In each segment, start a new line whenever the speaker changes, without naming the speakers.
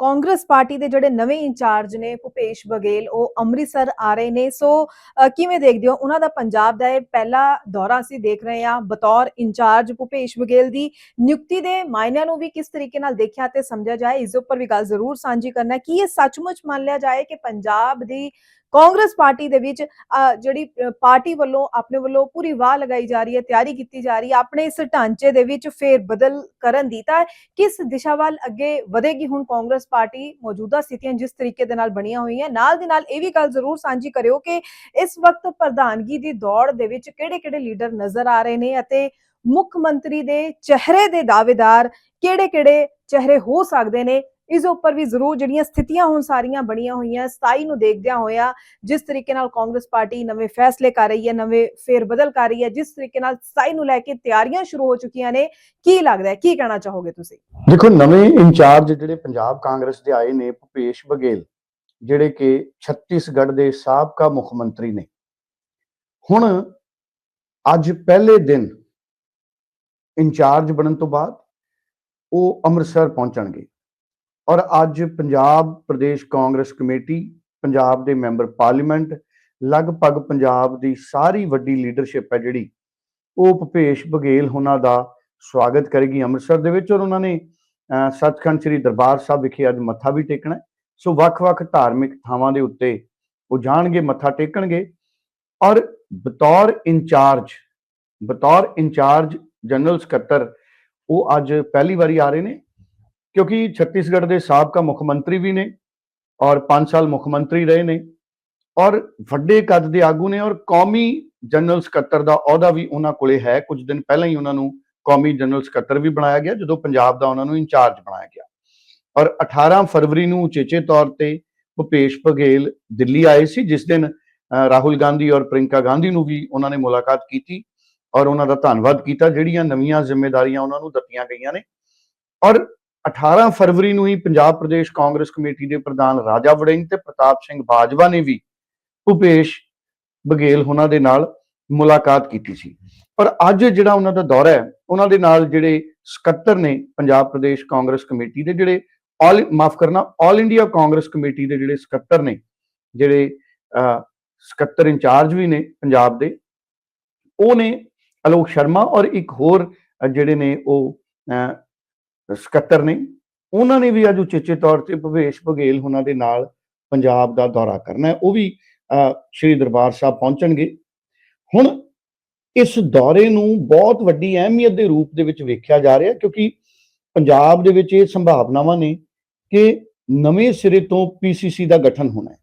Congress party ਦੇ ਜਿਹੜੇ ਨਵੇਂ ਇੰਚਾਰਜ ਨੇ ਭੁਪੇਸ਼ ਬਗੇਲ, ਉਹ ਅੰਮ੍ਰਿਤਸਰ ਆ ਰਹੇ ਨੇ। ਸੋ ਕਿਵੇਂ ਦੇਖਦੇ ਹੋ? ਉਹਨਾਂ ਦਾ ਪੰਜਾਬ ਦਾ ਇਹ ਪਹਿਲਾ ਦੌਰਾ ਅਸੀਂ ਦੇਖ ਰਹੇ ਹਾਂ ਬਤੌਰ ਇੰਚਾਰਜ ਭੁਪੇਸ਼ ਬਗੇਲ ਦੀ। ਨਿਯੁਕਤੀ ਦੇ ਮਾਇਨਿਆਂ ਨੂੰ ਵੀ ਕਿਸ ਤਰੀਕੇ ਨਾਲ ਦੇਖਿਆ ਤੇ ਸਮਝਿਆ ਜਾਏ, ਇਸ ਉੱਪਰ ਵੀ ਗੱਲ ਜ਼ਰੂਰ ਸਾਂਝੀ ਕਰਨਾ ਹੈ। ਕਿ ਇਹ ਸੱਚਮੁੱਚ ਮੰਨ ਲਿਆ ਜਾਏ ਕਿ ਪੰਜਾਬ ਦੀ ਕਾਂਗਰਸ ਪਾਰਟੀ ਦੇ ਵਿੱਚ ਜਿਹੜੀ ਪਾਰਟੀ ਵੱਲੋਂ, ਆਪਣੇ ਵੱਲੋਂ ਪੂਰੀ ਵਾਹ ਲਗਾਈ ਜਾ ਰਹੀ ਹੈ, ਤਿਆਰੀ ਕੀਤੀ ਜਾ ਰਹੀ ਹੈ, ਆਪਣੇ ਇਸ ਢਾਂਚੇ ਦੇ ਵਿੱਚ ਫੇਰ ਬਦਲ ਕਰਨ ਦੀ, ਤਾਂ ਕਿਸ ਦਿਸ਼ਾ ਵੱਲ ਅੱਗੇ ਵਧੇਗੀ ਹੁਣ ਕਾਂਗਰਸ ਪਾਰਟੀ? ਮੌਜੂਦਾ ਸਥਿਤੀਆਂ ਜਿਸ ਤਰੀਕੇ ਦੇ ਨਾਲ ਬਣੀਆਂ ਹੋਈਆਂ, ਨਾਲ ਦੀ ਨਾਲ ਇਹ ਵੀ ਗੱਲ ਜ਼ਰੂਰ ਸਾਂਝੀ ਕਰਿਓ ਕਿ ਇਸ ਵਕਤ ਪ੍ਰਧਾਨਗੀ ਦੀ ਦੌੜ ਦੇ ਵਿੱਚ ਕਿਹੜੇ-ਕਿਹੜੇ ਲੀਡਰ ਨਜ਼ਰ ਆ ਰਹੇ ਨੇ ਅਤੇ ਮੁੱਖ ਮੰਤਰੀ ਦੇ ਚਿਹਰੇ ਦੇ ਦਾਅਵੇਦਾਰ ਕਿਹੜੇ-ਕਿਹੜੇ ਚਿਹਰੇ ਹੋ ਸਕਦੇ ਨੇ? ਇਸ ਉੱਪਰ ਵੀ ਜ਼ਰੂਰ ਜਿਹੜੀਆਂ ਸਥਿਤੀਆਂ ਹੁਣ ਸਾਰੀਆਂ ਬਣੀਆਂ ਹੋਈਆਂ 27 ਨੂੰ ਦੇਖਦਿਆਂ ਹੋਇਆ ਜਿਸ ਤਰੀਕੇ ਨਾਲ ਕਾਂਗਰਸ ਪਾਰਟੀ ਨਵੇਂ ਫੈਸਲੇ ਕਰ ਰਹੀ ਹੈ, ਨਵੇਂ ਫੇਰ ਬਦਲ ਕਰ ਰਹੀ ਹੈ, ਜਿਸ ਤਰੀਕੇ ਨਾਲ 27 ਨੂੰ ਲੈ ਕੇ ਤਿਆਰੀਆਂ ਸ਼ੁਰੂ ਹੋ ਚੁੱਕੀਆਂ ਨੇ, ਕੀ ਲੱਗਦਾ ਹੈ? ਕੀ ਕਹਿਣਾ ਚਾਹੋਗੇ ਤੁਸੀਂ?
ਦੇਖੋ, ਨਵੇਂ ਇੰਚਾਰਜ ਜਿਹੜੇ ਪੰਜਾਬ ਕਾਂਗਰਸ ਦੇ ਆਏ ਨੇ, ਭੁਪੇਸ਼ ਬਘੇਲ, ਜਿਹੜੇ ਕਿ ਛੱਤੀਸਗੜ੍ਹ ਦੇ ਸਾਬਕਾ ਮੁੱਖ ਮੰਤਰੀ ਨੇ। ਹੁਣ ਅੱਜ ਪਹਿਲੇ ਦਿਨ ਇੰਚਾਰਜ ਬਣਨ ਤੋਂ ਬਾਅਦ ਉਹ ਅੰਮ੍ਰਿਤਸਰ ਪਹੁੰਚਣਗੇ। ਔਰ ਅੱਜ ਪੰਜਾਬ ਪ੍ਰਦੇਸ਼ ਕਾਂਗਰਸ ਕਮੇਟੀ ਪੰਜਾਬ ਦੇ ਮੈਂਬਰ ਪਾਰਲੀਮੈਂਟ ਲਗਭਗ ਪੰਜਾਬ ਦੀ ਸਾਰੀ ਵੱਡੀ ਲੀਡਰਸ਼ਿਪ ਹੈ ਜਿਹੜੀ ਉਹ ਭੁਪੇਸ਼ ਬਘੇਲ ਉਹਨਾਂ ਦਾ ਸਵਾਗਤ ਕਰੇਗੀ ਅੰਮ੍ਰਿਤਸਰ ਦੇ ਵਿੱਚ ਔਰ ਉਹਨਾਂ ਨੇ ਅਹ, ਸੱਚਖੰਡ ਸ੍ਰੀ ਦਰਬਾਰ ਸਾਹਿਬ ਵਿਖੇ ਅੱਜ ਮੱਥਾ ਵੀ ਟੇਕਣਾ ਸੋ ਵੱਖ-ਵੱਖ ਧਾਰਮਿਕ ਥਾਵਾਂ ਦੇ ਉੱਤੇ ਉਹ ਜਾਣਗੇ ਮੱਥਾ ਟੇਕਣਗੇ ਔਰ ਬਤੌਰ ਇੰਚਾਰਜ ਬਤੌਰ ਇੰਚਾਰਜ ਜਨਰਲ ਸਕੱਤਰ ਉਹ ਅੱਜ ਪਹਿਲੀ ਵਾਰੀ ਆ ਰਹੇ ਨੇ। ਕਿਉਂਕਿ ਛੱਤੀਸਗੜ੍ਹ ਦੇ ਸਾਬਕਾ ਮੁੱਖ ਮੰਤਰੀ ਵੀ ਨੇ ਔਰ 5 ਸਾਲ ਮੁੱਖ ਮੰਤਰੀ ਰਹੇ ਨੇ ਔਰ ਵੱਡੇ ਕੱਦ ਦੇ ਆਗੂ ਨੇ ਔਰ ਕੌਮੀ ਜਨਰਲ ਸਕੱਤਰ ਦਾ ਅਹੁਦਾ ਵੀ ਉਹਨਾਂ ਕੋਲੇ ਹੈ। ਕੁਝ ਦਿਨ ਪਹਿਲਾਂ ਹੀ ਉਹਨਾਂ ਨੂੰ ਕੌਮੀ ਜਨਰਲ ਸਕੱਤਰ ਵੀ ਬਣਾਇਆ ਗਿਆ, ਜਦੋਂ ਪੰਜਾਬ ਦਾ ਉਹਨਾਂ ਨੂੰ ਇੰਚਾਰਜ ਬਣਾਇਆ ਗਿਆ। ਔਰ 18 ਫਰਵਰੀ ਨੂੰ ਉਚੇਚੇ ਤੌਰ ਤੇ ਭੁਪੇਸ਼ ਬਘੇਲ ਦਿੱਲੀ ਆਏ ਸੀ, ਜਿਸ ਦਿਨ ਰਾਹੁਲ ਗਾਂਧੀ ਔਰ ਪ੍ਰਿੰਕਾ ਗਾਂਧੀ ਨੂੰ ਵੀ ਉਹਨਾਂ ਨੇ ਮੁਲਾਕਾਤ ਕੀਤੀ ਔਰ ਉਹਨਾਂ ਦਾ ਧੰਨਵਾਦ ਕੀਤਾ। ਜਿਹੜੀਆਂ ਨਵੀਆਂ ਜ਼ਿੰਮੇਵਾਰੀਆਂ ਉਹਨਾਂ ਨੂੰ ਦਿੱਤੀਆਂ ਗਈਆਂ ਨੇ ਔਰ 18 ਫਰਵਰੀ ਨੂੰ ਹੀ ਪੰਜਾਬ ਪ੍ਰਦੇਸ਼ ਕਾਂਗਰਸ ਕਮੇਟੀ ਦੇ ਪ੍ਰਧਾਨ ਰਾਜਾ ਵੜਿੰਗ ਤੇ ਪ੍ਰਤਾਪ ਸਿੰਘ ਬਾਜਵਾ ਨੇ ਵੀ ਭੁਪੇਸ਼ ਬਘੇਲ ਉਹਨਾਂ ਦੇ ਨਾਲ ਮੁਲਾਕਾਤ ਕੀਤੀ ਸੀ। ਪਰ ਅੱਜ ਜਿਹੜਾ ਉਹਨਾਂ ਦਾ ਦੌਰਾ ਹੈ ਉਹਨਾਂ ਦੇ ਨਾਲ ਜਿਹੜੇ ਸਕੱਤਰ ਨੇ ਪੰਜਾਬ ਪ੍ਰਦੇਸ਼ ਕਾਂਗਰਸ ਕਮੇਟੀ ਦੇ ਜਿਹੜੇ ਆਲ ਮਾਫ ਕਰਨਾ ਆਲ ਇੰਡੀਆ ਕਾਂਗਰਸ ਕਮੇਟੀ ਦੇ ਜਿਹੜੇ ਸਕੱਤਰ ਨੇ ਜਿਹੜੇ ਅਹ, ਸਕੱਤਰ ਇੰਚਾਰਜ ਵੀ ਨੇ ਪੰਜਾਬ ਦੇ ਉਹ ਨੇ ਅਲੋਕ ਸ਼ਰਮਾ ਔਰ ਇੱਕ ਹੋਰ ਜਿਹੜੇ ਨੇ ਉਹ ਅਹ, ਸਕੱਤਰ ਨੇ ਉਹਨਾਂ ਨੇ ਵੀ ਅੱਜ ਉਚੇਚੇ ਤੌਰ ਤੇ ਭਵੇਸ਼ ਬਘੇਲ ਉਹਨਾਂ ਦੇ ਨਾਲ ਪੰਜਾਬ ਦਾ ਦੌਰਾ ਕਰਨਾ ਹੈ ਉਹ ਵੀ ਅਹ, ਸ਼੍ਰੀ ਦਰਬਾਰ ਸਾਹਿਬ ਪਹੁੰਚਣਗੇ ਹੁਣ ਇਸ ਦੌਰੇ ਨੂੰ ਬਹੁਤ ਵੱਡੀ ਅਹਿਮੀਅਤ ਦੇ ਰੂਪ ਦੇ ਵਿੱਚ ਵੇਖਿਆ ਜਾ ਰਿਹਾ ਕਿਉਂਕਿ ਪੰਜਾਬ ਦੇ ਵਿੱਚ ਇਹ ਸੰਭਾਵਨਾਵਾਂ ਨੇ ਕਿ ਨਵੇਂ ਸਿਰੇ ਤੋਂ ਪੀਸੀਸੀ ਦਾ ਗਠਨ ਹੋਣਾ ਹੈ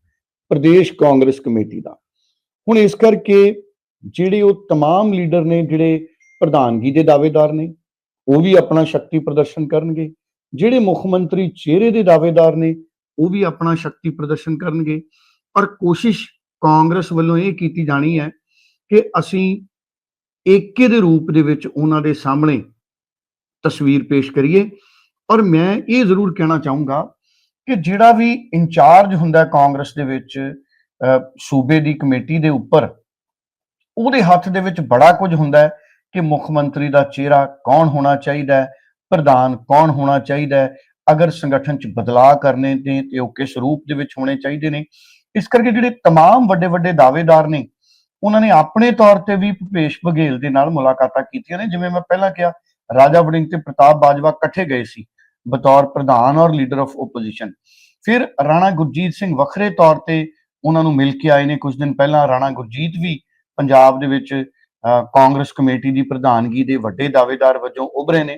ਪ੍ਰਦੇਸ਼ ਕਾਂਗਰਸ ਕਮੇਟੀ ਦਾ ਹੁਣ ਇਸ ਕਰਕੇ ਜਿਹੜੇ ਉਹ तमाम ਲੀਡਰ ਨੇ ਜਿਹੜੇ ਪ੍ਰਧਾਨਗੀ ਦੇ ਦਾਅਵੇਦਾਰ ਨੇ ਉਹ ਵੀ ਆਪਣਾ ਸ਼ਕਤੀ ਪ੍ਰਦਰਸ਼ਨ ਕਰਨਗੇ। ਜਿਹੜੇ ਮੁੱਖ ਮੰਤਰੀ ਚਿਹਰੇ ਦੇ ਦਾਅਵੇਦਾਰ ਨੇ ਉਹ ਵੀ ਆਪਣਾ ਸ਼ਕਤੀ ਪ੍ਰਦਰਸ਼ਨ ਕਰਨਗੇ। ਔਰ ਕੋਸ਼ਿਸ਼ ਕਾਂਗਰਸ ਵੱਲੋਂ ਇਹ ਕੀਤੀ ਜਾਣੀ ਹੈ ਕਿ ਅਸੀਂ ਏਕੇ ਦੇ ਰੂਪ ਦੇ ਵਿੱਚ ਉਹਨਾਂ ਦੇ ਸਾਹਮਣੇ ਤਸਵੀਰ ਪੇਸ਼ ਕਰੀਏ। ਔਰ ਮੈਂ ਇਹ ਜ਼ਰੂਰ ਕਹਿਣਾ ਚਾਹੂੰਗਾ ਕਿ ਜਿਹੜਾ ਵੀ ਇੰਚਾਰਜ ਹੁੰਦਾ ਕਾਂਗਰਸ ਦੇ ਵਿੱਚ ਅਹ, ਸੂਬੇ ਦੀ ਕਮੇਟੀ ਦੇ ਉੱਪਰ ਉਹਦੇ ਹੱਥ ਦੇ ਵਿੱਚ ਬੜਾ ਕੁਝ ਹੁੰਦਾ ਹੈ। ਕਿ ਮੁੱਖ ਮੰਤਰੀ ਦਾ ਚਿਹਰਾ ਕੌਣ ਹੋਣਾ ਚਾਹੀਦਾ ਹੈ ਪ੍ਰਧਾਨ ਕੌਣ ਹੋਣਾ ਚਾਹੀਦਾ ਹੈ ਅਗਰ ਸੰਗਠਨ 'ਚ ਬਦਲਾਅ ਕਰਨੇ ਨੇ ਤੇ ਉਹ ਕਿਸ ਰੂਪ ਦੇ ਵਿੱਚ ਹੋਣੇ ਚਾਹੀਦੇ ਨੇ ਇਸ ਕਰਕੇ ਜਿਹੜੇ तमाम ਵੱਡੇ ਵੱਡੇ ਦਾਅਵੇਦਾਰ ਨੇ ਉਹਨਾਂ ਨੇ ਆਪਣੇ ਤੌਰ ਤੇ ਵੀ ਭੁਪੇਸ਼ ਬਘੇਲ ਦੇ ਨਾਲ ਮੁਲਾਕਾਤਾਂ ਕੀਤੀਆਂ ਨੇ ਜਿਵੇਂ ਮੈਂ ਪਹਿਲਾਂ ਕਿਹਾ ਰਾਜਾ ਵੜਿੰਗ ਤੇ ਪ੍ਰਤਾਪ ਬਾਜਵਾ ਇਕੱਠੇ ਗਏ ਸੀ ਬਤੌਰ ਪ੍ਰਧਾਨ ਔਰ ਲੀਡਰ ਆਫ ਓਪੋਜੀਸ਼ਨ ਫਿਰ ਰਾਣਾ ਗੁਰਜੀਤ ਸਿੰਘ ਵੱਖਰੇ ਤੌਰ ਤੇ ਉਹਨਾਂ ਨੂੰ ਮਿਲ ਕੇ ਆਏ ਨੇ ਕੁਝ ਦਿਨ ਪਹਿਲਾਂ ਰਾਣਾ ਗੁਰਜੀਤ ਵੀ ਪੰਜਾਬ ਦੇ ਵਿੱਚ ਅਹ, ਕਾਂਗਰਸ ਕਮੇਟੀ ਦੀ ਪ੍ਰਧਾਨਗੀ ਦੇ ਵੱਡੇ ਦਾਅਵੇਦਾਰ ਵਜੋਂ ਉਭਰੇ ਨੇ।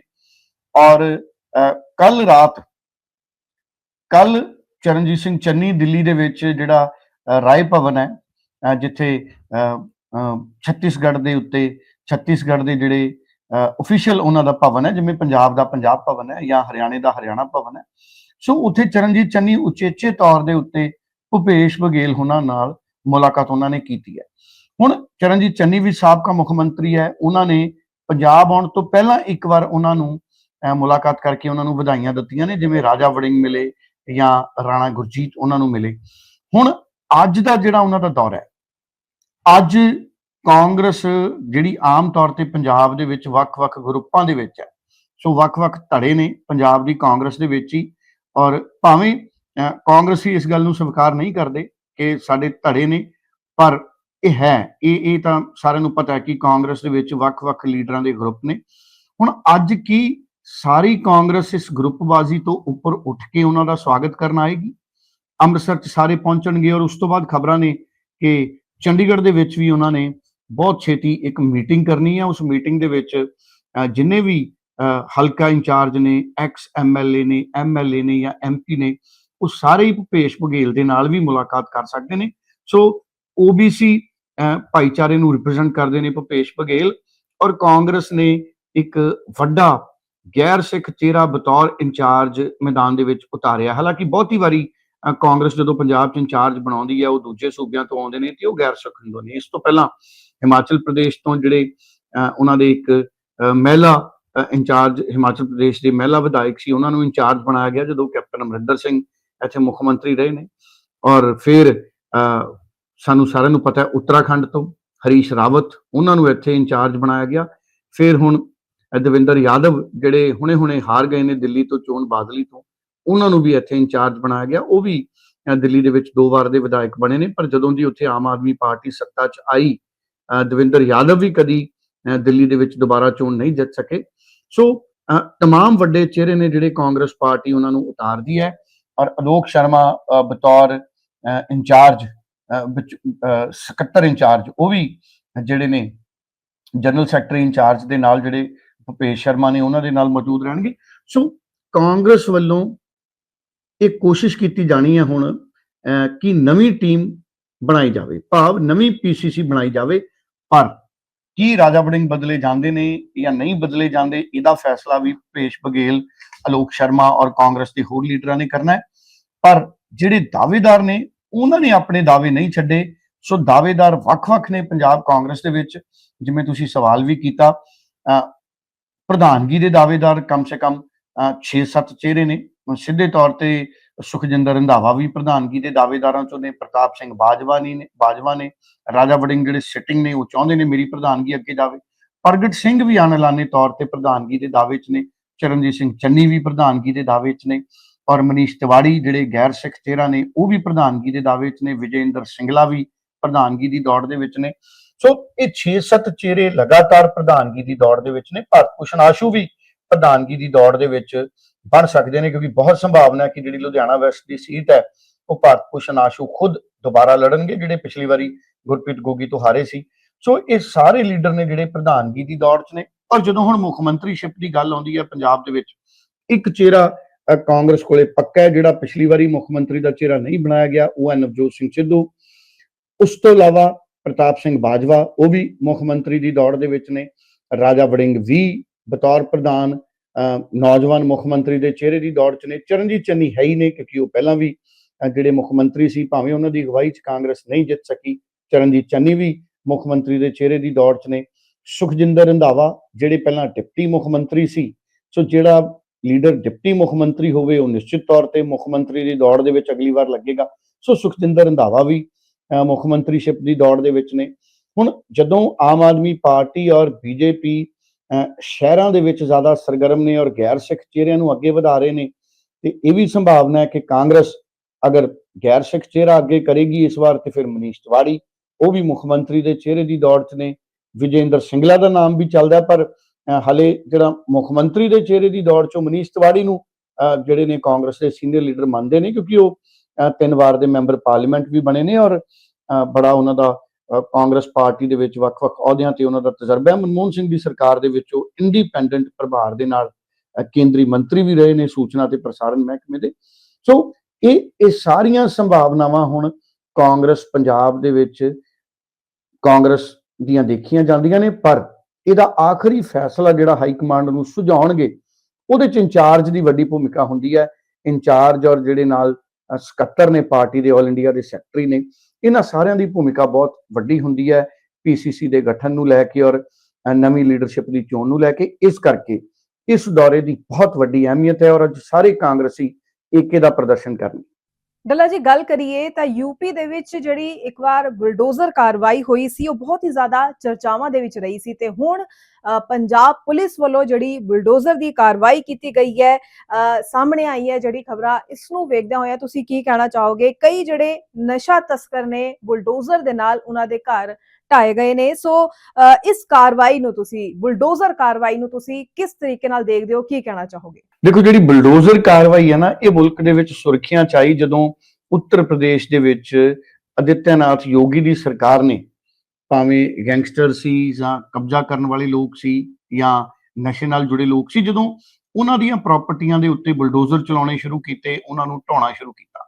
ਔਰ ਕੱਲ ਰਾਤ ਕੱਲ ਚਰਨਜੀਤ ਸਿੰਘ ਚੰਨੀ ਦਿੱਲੀ ਦੇ ਵਿੱਚ ਜਿਹੜਾ ਰਾਏ ਭਵਨ ਹੈ ਜਿੱਥੇ ਅਹ, ਛੱਤੀਸਗੜ੍ਹ ਦੇ ਉੱਤੇ ਛੱਤੀਸਗੜ੍ਹ ਦੇ ਜਿਹੜੇ ਅਫੀਸ਼ੀਅਲ ਉਹਨਾਂ ਦਾ ਭਵਨ ਹੈ ਜਿਵੇਂ ਪੰਜਾਬ ਦਾ ਪੰਜਾਬ ਭਵਨ ਹੈ ਜਾਂ ਹਰਿਆਣੇ ਦਾ ਹਰਿਆਣਾ ਭਵਨ ਹੈ। ਸੋ ਉੱਥੇ ਚਰਨਜੀਤ ਚੰਨੀ ਉਚੇਚੇ ਤੌਰ ਦੇ ਉੱਤੇ ਭੁਪੇਸ਼ ਬਘੇਲ ਉਹਨਾਂ ਨਾਲ ਮੁਲਾਕਾਤ ਉਹਨਾਂ ਨੇ ਕੀਤੀ ਹੈ। ਹੁਣ ਚਰਨਜੀਤ ਚੰਨੀ ਵੀ ਸਾਬਕਾ ਮੁੱਖ ਮੰਤਰੀ ਹੈ ਉਹਨਾਂ ਨੇ ਪੰਜਾਬ ਆਉਣ ਤੋਂ ਪਹਿਲਾਂ ਇੱਕ ਵਾਰ ਉਹਨਾਂ ਨੂੰ ਅਹ ਮੁਲਾਕਾਤ ਕਰਕੇ ਉਹਨਾਂ ਨੂੰ ਵਧਾਈਆਂ ਦਿੱਤੀਆਂ ਨੇ ਜਿਵੇਂ ਰਾਜਾ ਵੜਿੰਗ ਮਿਲੇ ਜਾਂ ਰਾਣਾ ਗੁਰਜੀਤ ਉਹਨਾਂ ਨੂੰ ਮਿਲੇ। ਹੁਣ ਅੱਜ ਦਾ ਜਿਹੜਾ ਉਹਨਾਂ ਦਾ ਦੌਰ ਹੈ ਅੱਜ ਕਾਂਗਰਸ ਜਿਹੜੀ ਆਮ ਤੌਰ ਤੇ ਪੰਜਾਬ ਦੇ ਵਿੱਚ ਵੱਖ-ਵੱਖ ਗਰੁੱਪਾਂ ਦੇ ਵਿੱਚ ਹੈ ਸੋ ਵੱਖ-ਵੱਖ ਧੜੇ ਨੇ ਪੰਜਾਬ ਦੀ ਕਾਂਗਰਸ ਦੇ ਵਿੱਚ ਹੀ ਔਰ ਭਾਵੇਂ ਅਹ, ਕਾਂਗਰਸੀ ਇਸ ਗੱਲ ਨੂੰ ਸਵੀਕਾਰ ਨਹੀਂ ਕਰਦੇ ਕਿ ਸਾਡੇ ਧੜੇ ਨੇ ਪਰ ਇਹ ਹੈ ਇਹ ਇਹ ਤਾਂ ਸਾਰਿਆਂ ਨੂੰ ਪਤਾ ਹੈ ਕਿ ਕਾਂਗਰਸ ਦੇ ਵਿੱਚ ਵੱਖ-ਵੱਖ ਲੀਡਰਾਂ ਦੇ ਗਰੁੱਪ ਨੇ। ਹੁਣ ਅੱਜ ਕੀ ਸਾਰੀ ਕਾਂਗਰਸ ਇਸ ਗਰੁੱਪਬਾਜ਼ੀ ਤੋਂ ਉੱਪਰ ਉੱਠ ਕੇ ਉਹਨਾਂ ਦਾ ਸਵਾਗਤ ਕਰਨ ਆਏਗੀ? ਅੰਮ੍ਰਿਤਸਰ 'ਚ ਸਾਰੇ ਪਹੁੰਚਣਗੇ ਔਰ ਉਸ ਤੋਂ ਬਾਅਦ ਖਬਰਾਂ ਨੇ ਕਿ ਚੰਡੀਗੜ੍ਹ ਦੇ ਵਿੱਚ ਵੀ ਉਹਨਾਂ ਨੇ ਬਹੁਤ ਛੇਤੀ ਇੱਕ ਮੀਟਿੰਗ ਕਰਨੀ ਹੈ। ਉਸ ਮੀਟਿੰਗ ਦੇ ਵਿੱਚ ਅਹ, ਜਿੰਨੇ ਵੀ ਅਹ, ਹਲਕਾ ਇੰਚਾਰਜ ਨੇ ਐਕਸ ਐਮਐਲਏ ਨੇ ਐਮਐਲਏ ਨੇ ਜਾਂ ਐਮਪੀ ਨੇ ਉਹ ਸਾਰੇ ਹੀ ਭੁਪੇਸ਼ ਬਘੇਲ ਦੇ ਨਾਲ ਵੀ ਮੁਲਾਕਾਤ ਕਰ ਸਕਦੇ ਨੇ। ਸੋ ਓਬੀਸੀ ਭਾਈਚਾਰੇ ਨੂੰ ਰਿਪਰੈਜ਼ੈਂਟ ਕਰਦੇ ਨੇ ਭੁਪੇਸ਼ ਬਘੇਲ ਔਰ ਕਾਂਗਰਸ ਨੇ ਇੱਕ ਵੱਡਾ ਗੈਰ ਸਿੱਖ ਚਿਹਰਾ ਬਤੌਰ ਇੰਚਾਰਜ ਮੈਦਾਨ ਦੇ ਵਿੱਚ ਉਤਾਰਿਆ। ਹਾਲਾਂਕਿ ਬਹੁਤੀ ਵਾਰੀ ਕਾਂਗਰਸ ਜਦੋਂ ਪੰਜਾਬ 'ਚ ਇੰਚਾਰਜ ਬਣਾਉਂਦੀ ਹੈ ਉਹ ਦੂਜੇ ਸੂਬਿਆਂ ਤੋਂ ਆਉਂਦੇ ਨੇ ਤੇ ਉਹ ਗੈਰ ਸਿੱਖ ਹੁੰਦੇ ਨੇ। ਇਸ ਤੋਂ ਪਹਿਲਾਂ ਹਿਮਾਚਲ ਪ੍ਰਦੇਸ਼ ਤੋਂ ਜਿਹੜੇ ਅ, ਉਹਨਾਂ ਦੇ ਇੱਕ ਮਹਿਲਾ ਇੰਚਾਰਜ ਹਿਮਾਚਲ ਪ੍ਰਦੇਸ਼ ਦੇ ਮਹਿਲਾ ਵਿਧਾਇਕ ਸੀ ਉਹਨਾਂ ਨੂੰ ਇੰਚਾਰਜ ਬਣਾਇਆ ਗਿਆ ਜਦੋਂ ਕੈਪਟਨ ਅਮਰਿੰਦਰ ਸਿੰਘ ਇੱਥੇ ਮੁੱਖ ਮੰਤਰੀ ਰਹੇ ਨੇ। ਔਰ ਫਿਰ ਅ, ਸਾਨੂੰ ਸਾਰਿਆਂ ਨੂੰ ਪਤਾ ਹੈ ਉੱਤਰਾਖੰਡ ਤੋਂ ਹਰੀਸ਼ ਰਾਵਤ ਉਹਨਾਂ ਨੂੰ ਇੱਥੇ ਇੰਚਾਰਜ ਬਣਾਇਆ ਗਿਆ। ਫਿਰ ਹੁਣ ਦਵਿੰਦਰ ਯਾਦਵ ਜਿਹੜੇ ਹੁਣੇ-ਹੁਣੇ ਹਾਰ ਗਏ ਨੇ ਦਿੱਲੀ ਤੋਂ ਚੋਣ ਬਾਦਲੀ ਤੋਂ ਉਹਨਾਂ ਨੂੰ ਵੀ ਇੱਥੇ ਇੰਚਾਰਜ ਬਣਾਇਆ ਗਿਆ। ਉਹ ਵੀ ਦਿੱਲੀ ਦੇ ਵਿੱਚ ਦੋ ਵਾਰ ਦੇ ਵਿਧਾਇਕ ਬਣੇ ਨੇ ਪਰ ਜਦੋਂ ਦੀ ਉੱਥੇ ਆਮ ਆਦਮੀ ਪਾਰਟੀ ਸੱਤਾ 'ਚ ਆਈ ਦਵਿੰਦਰ ਯਾਦਵ ਵੀ ਕਦੀ ਦਿੱਲੀ ਦੇ ਵਿੱਚ ਦੁਬਾਰਾ ਚੋਣ ਨਹੀਂ ਜਿੱਤ ਸਕੇ। ਸੋ ਅ, ਤਮਾਮ ਵੱਡੇ ਚਿਹਰੇ ਨੇ ਜਿਹੜੇ ਕਾਂਗਰਸ ਪਾਰਟੀ ਉਹਨਾਂ ਨੂੰ ਉਤਾਰਦੀ ਹੈ। ਔਰ ਅਲੋਕ ਸ਼ਰਮਾ ਬਤੌਰ ਇੰਚਾਰਜ ਸਕੱਤਰ ਇੰਚਾਰਜ, ਉਹ ਵੀ ਜਿਹੜੇ ਨੇ ਜਨਰਲ ਸੈਕਟਰੀ ਇੰਚਾਰਜ ਦੇ ਨਾਲ ਜਿਹੜੇ ਭੁਪੇਸ਼ ਸ਼ਰਮਾ ਨੇ, ਉਹਨਾਂ ਦੇ ਨਾਲ ਮੌਜੂਦ ਰਹਿਣਗੇ। ਸੋ ਕਾਂਗਰਸ ਵੱਲੋਂ ਇਹ ਕੋਸ਼ਿਸ਼ ਕੀਤੀ ਜਾਣੀ ਹੈ ਹੁਣ ਕਿ ਨਵੀਂ ਟੀਮ ਬਣਾਈ ਜਾਵੇ, ਭਾਵ ਨਵੀਂ ਪੀਸੀਸੀ ਬਣਾਈ ਜਾਵੇ, ਪਰ ਕੀ ਰਾਜਾ ਵੜਿੰਗ ਬਦਲੇ ਜਾਂਦੇ ਨੇ ਜਾਂ ਨਹੀਂ ਬਦਲੇ ਜਾਂਦੇ, ਇਹਦਾ ਫੈਸਲਾ ਵੀ ਭੁਪੇਸ਼ ਬਘੇਲ, ਅਲੋਕ ਸ਼ਰਮਾ ਔਰ ਕਾਂਗਰਸ ਦੇ ਹੋਰ ਲੀਡਰਾਂ ਨੇ ਕਰਨਾ ਹੈ। ਪਰ ਜਿਹੜੇ ਦਾਅਵੇਦਾਰ ਨੇ ਉਹਨਾਂ ਨੇ ਆਪਣੇ ਦਾਅਵੇ ਨਹੀਂ ਛੱਡੇ। ਸੋ ਦਾਅਵੇਦਾਰ ਵੱਖ-ਵੱਖ ਨੇ ਪੰਜਾਬ ਕਾਂਗਰਸ ਦੇ ਵਿੱਚ ਜਿਵੇਂ ਤੁਸੀਂ ਸਵਾਲ ਵੀ ਕੀਤਾ ਅਹ, ਪ੍ਰਧਾਨਗੀ ਦੇ ਦਾਅਵੇਦਾਰ ਕਮ ਸੇ ਕਮ 6-7 ਚਿਹਰੇ ਨੇ। ਸਿੱਧੇ ਤੌਰ ਤੇ ਸੁਖਜਿੰਦਰ ਰੰਧਾਵਾ ਵੀ ਪ੍ਰਧਾਨਗੀ ਦੇ ਦਾਅਵੇਦਾਰਾਂ ਚੋਂ ਨੇ ਪ੍ਰਤਾਪ ਸਿੰਘ ਬਾਜਵਾ ਨੇ ਬਾਜਵਾ ਨੇ ਰਾਜਾ ਵੜਿੰਗ ਜਿਹੜੇ ਸਿਟਿੰਗ ਨੇ ਉਹ ਚਾਹੁੰਦੇ ਨੇ ਮੇਰੀ ਪ੍ਰਧਾਨਗੀ ਅੱਗੇ ਜਾਵੇ। ਪ੍ਰਗਟ ਸਿੰਘ ਵੀ ਅਣਲਾਨੇ ਤੌਰ ਤੇ ਪ੍ਰਧਾਨਗੀ ਦੇ ਦਾਅਵੇ 'ਚ ਨੇ ਚਰਨਜੀਤ ਸਿੰਘ ਚੰਨੀ ਵੀ ਪ੍ਰਧਾਨਗੀ ਦੇ ਦਾਅਵੇ 'ਚ ਨੇ। ਔਰ ਮਨੀਸ਼ ਤਿਵਾੜੀ ਜਿਹੜੇ ਗੈਰ ਸਿੱਖ ਚਿਹਰਾ ਨੇ, ਉਹ ਵੀ ਪ੍ਰਧਾਨਗੀ ਦੇ ਦਾਅਵੇ 'ਚ ਨੇ, ਵਿਜੇਂਦਰ ਸਿੰਗਲਾ ਵੀ ਪ੍ਰਧਾਨਗੀ ਦੀ ਦੌੜ ਦੇ ਵਿੱਚ ਨੇ। ਸੋ ਇਹ 6-7 ਚਿਹਰੇ ਲਗਾਤਾਰ ਪ੍ਰਧਾਨਗੀ ਦੀ ਦੌੜ ਦੇ ਵਿੱਚ ਨੇ, ਭਾਰਤ ਭੂਸ਼ਣ ਆਸ਼ੂ ਵੀ ਪ੍ਰਧਾਨਗੀ ਦੀ ਦੌੜ ਦੇ ਵਿੱਚ ਬਣ ਸਕਦੇ ਨੇ, ਕਿਉਂਕਿ ਬਹੁਤ ਸੰਭਾਵਨਾ ਹੈ ਕਿ ਜਿਹੜੀ ਲੁਧਿਆਣਾ ਵੈਸਟ ਦੀ ਸੀਟ ਹੈ, ਉਹ ਭਾਰਤ ਭੂਸ਼ਣ ਆਸ਼ੂ ਖੁਦ ਦੁਬਾਰਾ ਲੜਨਗੇ, ਜਿਹੜੇ ਪਿਛਲੀ ਵਾਰੀ ਗੁਰਪ੍ਰੀਤ ਗੋਗੀ ਤੋਂ ਹਾਰੇ ਸੀ। ਸੋ ਇਹ ਸਾਰੇ ਲੀਡਰ ਨੇ ਜਿਹੜੇ ਪ੍ਰਧਾਨਗੀ ਦੀ ਦੌੜ 'ਚ ਨੇ। ਔਰ ਜਦੋਂ ਹੁਣ ਮੁੱਖ ਮੰਤਰੀ ਸ਼ਿਪ ਦੀ ਗੱਲ ਆਉਂਦੀ ਹੈ ਪੰਜਾਬ ਦੇ ਵਿੱਚ, ਇੱਕ ਚਿਹਰਾ ਕਾਂਗਰਸ ਕੋਲੇ ਪੱਕਾ ਹੈ ਜਿਹੜਾ ਪਿਛਲੀ ਵਾਰੀ ਮੁੱਖ ਮੰਤਰੀ ਦਾ ਚਿਹਰਾ ਨਹੀਂ ਬਣਾਇਆ ਗਿਆ ਉਹ ਹੈ ਨਵਜੋਤ ਸਿੰਘ ਸਿੱਧੂ। ਉਸ ਤੋਂ ਇਲਾਵਾ ਪ੍ਰਤਾਪ ਸਿੰਘ ਬਾਜਵਾ ਉਹ ਵੀ ਮੁੱਖ ਮੰਤਰੀ ਦੀ ਦੌੜ ਦੇ ਵਿੱਚ ਨੇ। ਰਾਜਾ ਵੜਿੰਗ ਵੀ ਬਤੌਰ ਪ੍ਰਧਾਨ ਅ, ਨੌਜਵਾਨ ਮੁੱਖ ਮੰਤਰੀ ਦੇ ਚਿਹਰੇ ਦੀ ਦੌੜ 'ਚ ਨੇ। ਚਰਨਜੀਤ ਚੰਨੀ ਹੈ ਹੀ ਨੇ ਕਿਉਂਕਿ ਉਹ ਪਹਿਲਾਂ ਵੀ ਜਿਹੜੇ ਮੁੱਖ ਮੰਤਰੀ ਸੀ ਭਾਵੇਂ ਉਹਨਾਂ ਦੀ ਅਗਵਾਈ 'ਚ ਕਾਂਗਰਸ ਨਹੀਂ ਜਿੱਤ ਸਕੀ ਚਰਨਜੀਤ ਚੰਨੀ ਵੀ ਮੁੱਖ ਮੰਤਰੀ ਦੇ ਚਿਹਰੇ ਦੀ ਦੌੜ 'ਚ ਨੇ। ਸੁਖਜਿੰਦਰ ਰੰਧਾਵਾ ਜਿਹੜੇ ਪਹਿਲਾਂ ਡਿਪਟੀ ਮੁੱਖ ਮੰਤਰੀ ਸੀ ਸੋ ਜਿਹੜਾ ਲੀਡਰ ਡਿਪਟੀ ਮੁੱਖ ਮੰਤਰੀ ਹੋਵੇ ਉਹ ਨਿਸ਼ਚਿਤ ਤੌਰ ਤੇ ਮੁੱਖ ਮੰਤਰੀ ਦੀ ਦੌੜ ਦੇ ਵਿੱਚ ਅਗਲੀ ਵਾਰ ਲੱਗੇਗਾ। ਸੋ ਸੁਖਜਿੰਦਰ ਰੰਧਾਵਾ ਵੀ ਅ, ਮੁੱਖ ਮੰਤਰੀਸ਼ਿਪ ਦੀ ਦੌੜ ਦੇ ਵਿੱਚ ਨੇ। ਹੁਣ ਜਦੋਂ ਆਮ ਆਦਮੀ ਪਾਰਟੀ ਔਰ ਬੀਜੇਪੀ ਸ਼ਹਿਰਾਂ ਦੇ ਵਿੱਚ ਜ਼ਿਆਦਾ ਸਰਗਰਮ ਨੇ ਔਰ ਗੈਰ ਸਿੱਖ ਚਿਹਰਿਆਂ ਨੂੰ ਅੱਗੇ ਵਧਾ ਰਹੇ ਨੇ ਤੇ ਇਹ ਵੀ ਸੰਭਾਵਨਾ ਹੈ ਕਿ ਕਾਂਗਰਸ ਅਗਰ ਗੈਰ ਸਿੱਖ ਚਿਹਰਾ ਅੱਗੇ ਕਰੇਗੀ ਇਸ ਵਾਰ ਤੇ ਫਿਰ ਮਨੀਸ਼ ਤਿਵਾੜੀ ਉਹ ਵੀ ਮੁੱਖ ਮੰਤਰੀ ਦੇ ਚਿਹਰੇ ਦੀ ਦੌੜ 'ਚ ਨੇ। ਵਿਜੇਂਦਰ ਸਿੰਗਲਾ ਦਾ ਨਾਮ ਵੀ ਚੱਲਦਾ ਪਰ ਹਲੇ ਜਿਹੜਾ ਮੁੱਖ ਮੰਤਰੀ ਦੇ ਚਿਹਰੇ ਦੀ ਦੌੜ 'ਚੋਂ ਮਨੀਸ਼ ਤਿਵਾੜੀ ਨੂੰ ਅ, ਜਿਹੜੇ ਨੇ ਕਾਂਗਰਸ ਦੇ ਸੀਨੀਅਰ ਲੀਡਰ ਮੰਨਦੇ ਨੇ ਕਿਉਂਕਿ ਉਹ ਤਿੰਨ ਵਾਰ ਦੇ ਮੈਂਬਰ ਪਾਰਲੀਮੈਂਟ ਵੀ ਬਣੇ ਨੇ ਔਰ ਬੜਾ ਉਹਨਾਂ ਦਾ ਕਾਂਗਰਸ ਪਾਰਟੀ ਦੇ ਵਿੱਚ ਵੱਖ-ਵੱਖ ਅਹੁਦਿਆਂ ਤੇ ਉਹਨਾਂ ਦਾ ਤਜਰਬਾ ਹੈ। ਮਨਮੋਹਨ ਸਿੰਘ ਦੀ ਸਰਕਾਰ ਦੇ ਵਿੱਚ ਉਹ ਇੰਡੀਪੈਂਡੈਂਟ ਪ੍ਰਭਾਰ ਦੇ ਨਾਲ ਕੇਂਦਰੀ ਮੰਤਰੀ ਵੀ ਰਹੇ ਨੇ ਸੂਚਨਾ ਤੇ ਪ੍ਰਸਾਰਣ ਮਹਿਕਮੇ ਦੇ। ਸੋ ਇਹ ਇਹ ਸਾਰੀਆਂ ਸੰਭਾਵਨਾਵਾਂ ਹੁਣ ਕਾਂਗਰਸ ਪੰਜਾਬ ਦੇ ਵਿੱਚ ਕਾਂਗਰਸ ਦੀਆਂ ਦੇਖੀਆਂ ਜਾਂਦੀਆਂ ਨੇ ਪਰ ਇਹਦਾ ਆਖਰੀ ਫੈਸਲਾ ਜਿਹੜਾ ਹਾਈ ਕਮਾਂਡ ਨੂੰ ਸੁਝਾਉਣਗੇ, ਉਹਦੇ ਚ ਇੰਚਾਰਜ ਦੀ ਵੱਡੀ ਭੂਮਿਕਾ ਹੁੰਦੀ ਹੈ। ਇੰਚਾਰਜ ਔਰ ਜਿਹੜੇ ਨਾਲ ਸਕੱਤਰ ਨੇ ਪਾਰਟੀ ਦੇ ਆਲ ਇੰਡੀਆ ਦੇ ਸੈਕਟਰੀ ਨੇ, ਇਹਨਾਂ ਸਾਰਿਆਂ ਦੀ ਭੂਮਿਕਾ ਬਹੁਤ ਵੱਡੀ ਹੁੰਦੀ ਹੈ। ਪੀਸੀਸੀ ਦੇ ਗਠਨ ਨੂੰ ਲੈ ਕੇ ਔਰ ਨਵੀਂ ਲੀਡਰਸ਼ਿਪ ਦੀ ਚੋਣ ਨੂੰ ਲੈ ਕੇ, ਇਸ ਕਰਕੇ ਇਸ ਦੌਰੇ ਦੀ ਬਹੁਤ ਵੱਡੀ ਅਹਿਮੀਅਤ ਹੈ ਔਰ ਅੱਜ ਸਾਰੇ ਕਾਂਗਰਸੀ ਏਕੇ ਦਾ ਪ੍ਰਦਰਸ਼ਨ ਕਰਨਗੇ।
ਡੱਲਾ ਜੀ ਗੱਲ ਕਰੀਏ ਤਾਂ ਯੂਪੀ ਦੇ ਵਿੱਚ ਜਿਹੜੀ ਇੱਕ ਵਾਰ ਬੁਲਡੋਜ਼ਰ ਕਾਰਵਾਈ ਹੋਈ ਸੀ ਉਹ ਬਹੁਤ ਹੀ ਜ਼ਿਆਦਾ ਚਰਚਾਵਾਂ ਦੇ ਵਿੱਚ ਰਹੀ ਸੀ ਤੇ ਹੁਣ ਅ, ਪੰਜਾਬ ਪੁਲਿਸ ਵੱਲੋਂ ਜਿਹੜੀ ਬੁਲਡੋਜ਼ਰ ਦੀ ਕਾਰਵਾਈ ਕੀਤੀ ਗਈ ਹੈ ਅ, ਸਾਹਮਣੇ ਆਈ ਹੈ ਜਿਹੜੀ ਖਬਰਾਂ ਇਸ ਨੂੰ ਵੇਖਦਿਆਂ ਹੋਇਆ ਤੁਸੀਂ ਕੀ ਕਹਿਣਾ ਚਾਹੋਗੇ? ਕਈ ਜਿਹੜੇ ਨਸ਼ਾ ਤਸਕਰ ਨੇ ਬੁਲਡੋਜ਼ਰ ਦੇ ਨਾਲ ਉਹਨਾਂ ਦੇ ਘਰ ਢਾਏ ਗਏ ਨੇ। ਸੋ ਇਸ ਕਾਰਵਾਈ ਨੂੰ ਤੁਸੀਂ ਬੁਲਡੋਜ਼ਰ ਕਾਰਵਾਈ ਨੂੰ ਤੁਸੀਂ ਕਿਸ ਤਰੀਕੇ ਨਾਲ ਦੇਖਦੇ ਹੋ? ਕੀ ਕਹਿਣਾ ਚਾਹੋਗੇ?
ਦੇਖੋ ਜਿਹੜੀ ਬੁਲਡੋਜ਼ਰ ਕਾਰਵਾਈ ਹੈ ਨਾ ਇਹ ਮੁਲਕ ਦੇ ਵਿੱਚ ਸੁਰੱਖਿਆ ਚਾਹੀ ਜਦੋਂ ਉੱਤਰ ਪ੍ਰਦੇਸ਼ ਦੇ ਵਿੱਚ ਅਦਿੱਤਿਆਨਾਥ ਯੋਗੀ ਦੀ ਸਰਕਾਰ ਨੇ ਭਾਵੇਂ ਗੈਂਗਸਟਰ ਸੀ ਜਾਂ ਕਬਜ਼ਾ ਕਰਨ ਵਾਲੇ ਲੋਕ ਸੀ ਜਾਂ ਨਸ਼ੇ ਨਾਲ ਜੁੜੇ ਲੋਕ ਸੀ ਜਦੋਂ ਉਹਨਾਂ ਦੀਆਂ ਪ੍ਰਾਪਰਟੀਆਂ ਦੇ ਉੱਤੇ ਬੁਲਡੋਜ਼ਰ ਚਲਾਉਣੇ ਸ਼ੁਰੂ ਕੀਤੇ ਉਹਨਾਂ ਨੂੰ ਢਾਉਣਾ ਸ਼ੁਰੂ ਕੀਤਾ।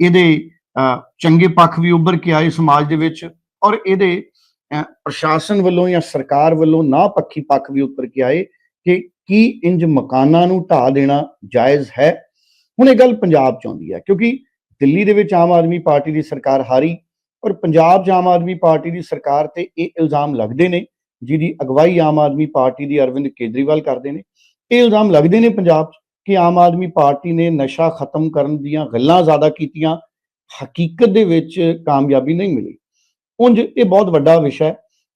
ਇਹਦੇ ਅਹ, ਚੰਗੇ ਪੱਖ ਵੀ ਉੱਭਰ ਕੇ ਆਏ ਸਮਾਜ ਦੇ ਵਿੱਚ। ਔਰ ਇਹਦੇ ਪ੍ਰਸ਼ਾਸਨ ਵੱਲੋਂ ਜਾਂ ਸਰਕਾਰ ਵੱਲੋਂ ਨਾ ਪੱਖੀ ਪੱਖ ਵੀ ਉੱਤਰ ਕੇ ਆਏ ਕਿ ਕੀ ਇੰਜ ਮਕਾਨਾਂ ਨੂੰ ਢਾ ਦੇਣਾ ਜਾਇਜ਼ ਹੈ। ਹੁਣ ਇਹ ਗੱਲ ਪੰਜਾਬ ਚ ਆਉਂਦੀ ਹੈ, ਕਿਉਂਕਿ ਦਿੱਲੀ ਦੇ ਵਿੱਚ ਆਮ ਆਦਮੀ ਪਾਰਟੀ ਦੀ ਸਰਕਾਰ ਹਾਰੀ ਔਰ ਪੰਜਾਬ 'ਚ ਆਮ ਆਦਮੀ ਪਾਰਟੀ ਦੀ ਸਰਕਾਰ ਤੇ ਇਹ ਇਲਜ਼ਾਮ ਲੱਗਦੇ ਨੇ, ਜਿਹਦੀ ਅਗਵਾਈ ਆਮ ਆਦਮੀ ਪਾਰਟੀ ਦੀ ਅਰਵਿੰਦ ਕੇਜਰੀਵਾਲ ਕਰਦੇ ਨੇ। ਇਹ ਇਲਜ਼ਾਮ ਲੱਗਦੇ ਨੇ ਪੰਜਾਬ 'ਚ ਕਿ ਆਮ ਆਦਮੀ ਪਾਰਟੀ ਨੇ ਨਸ਼ਾ ਖਤਮ ਕਰਨ ਦੀਆਂ ਗੱਲਾਂ ਜ਼ਿਆਦਾ ਕੀਤੀਆਂ, ਹਕੀਕਤ ਦੇ ਵਿੱਚ ਕਾਮਯਾਬੀ ਨਹੀਂ ਮਿਲੀ। ਉਂਝ ਇਹ ਬਹੁਤ ਵੱਡਾ ਵਿਸ਼ਾ ਹੈ।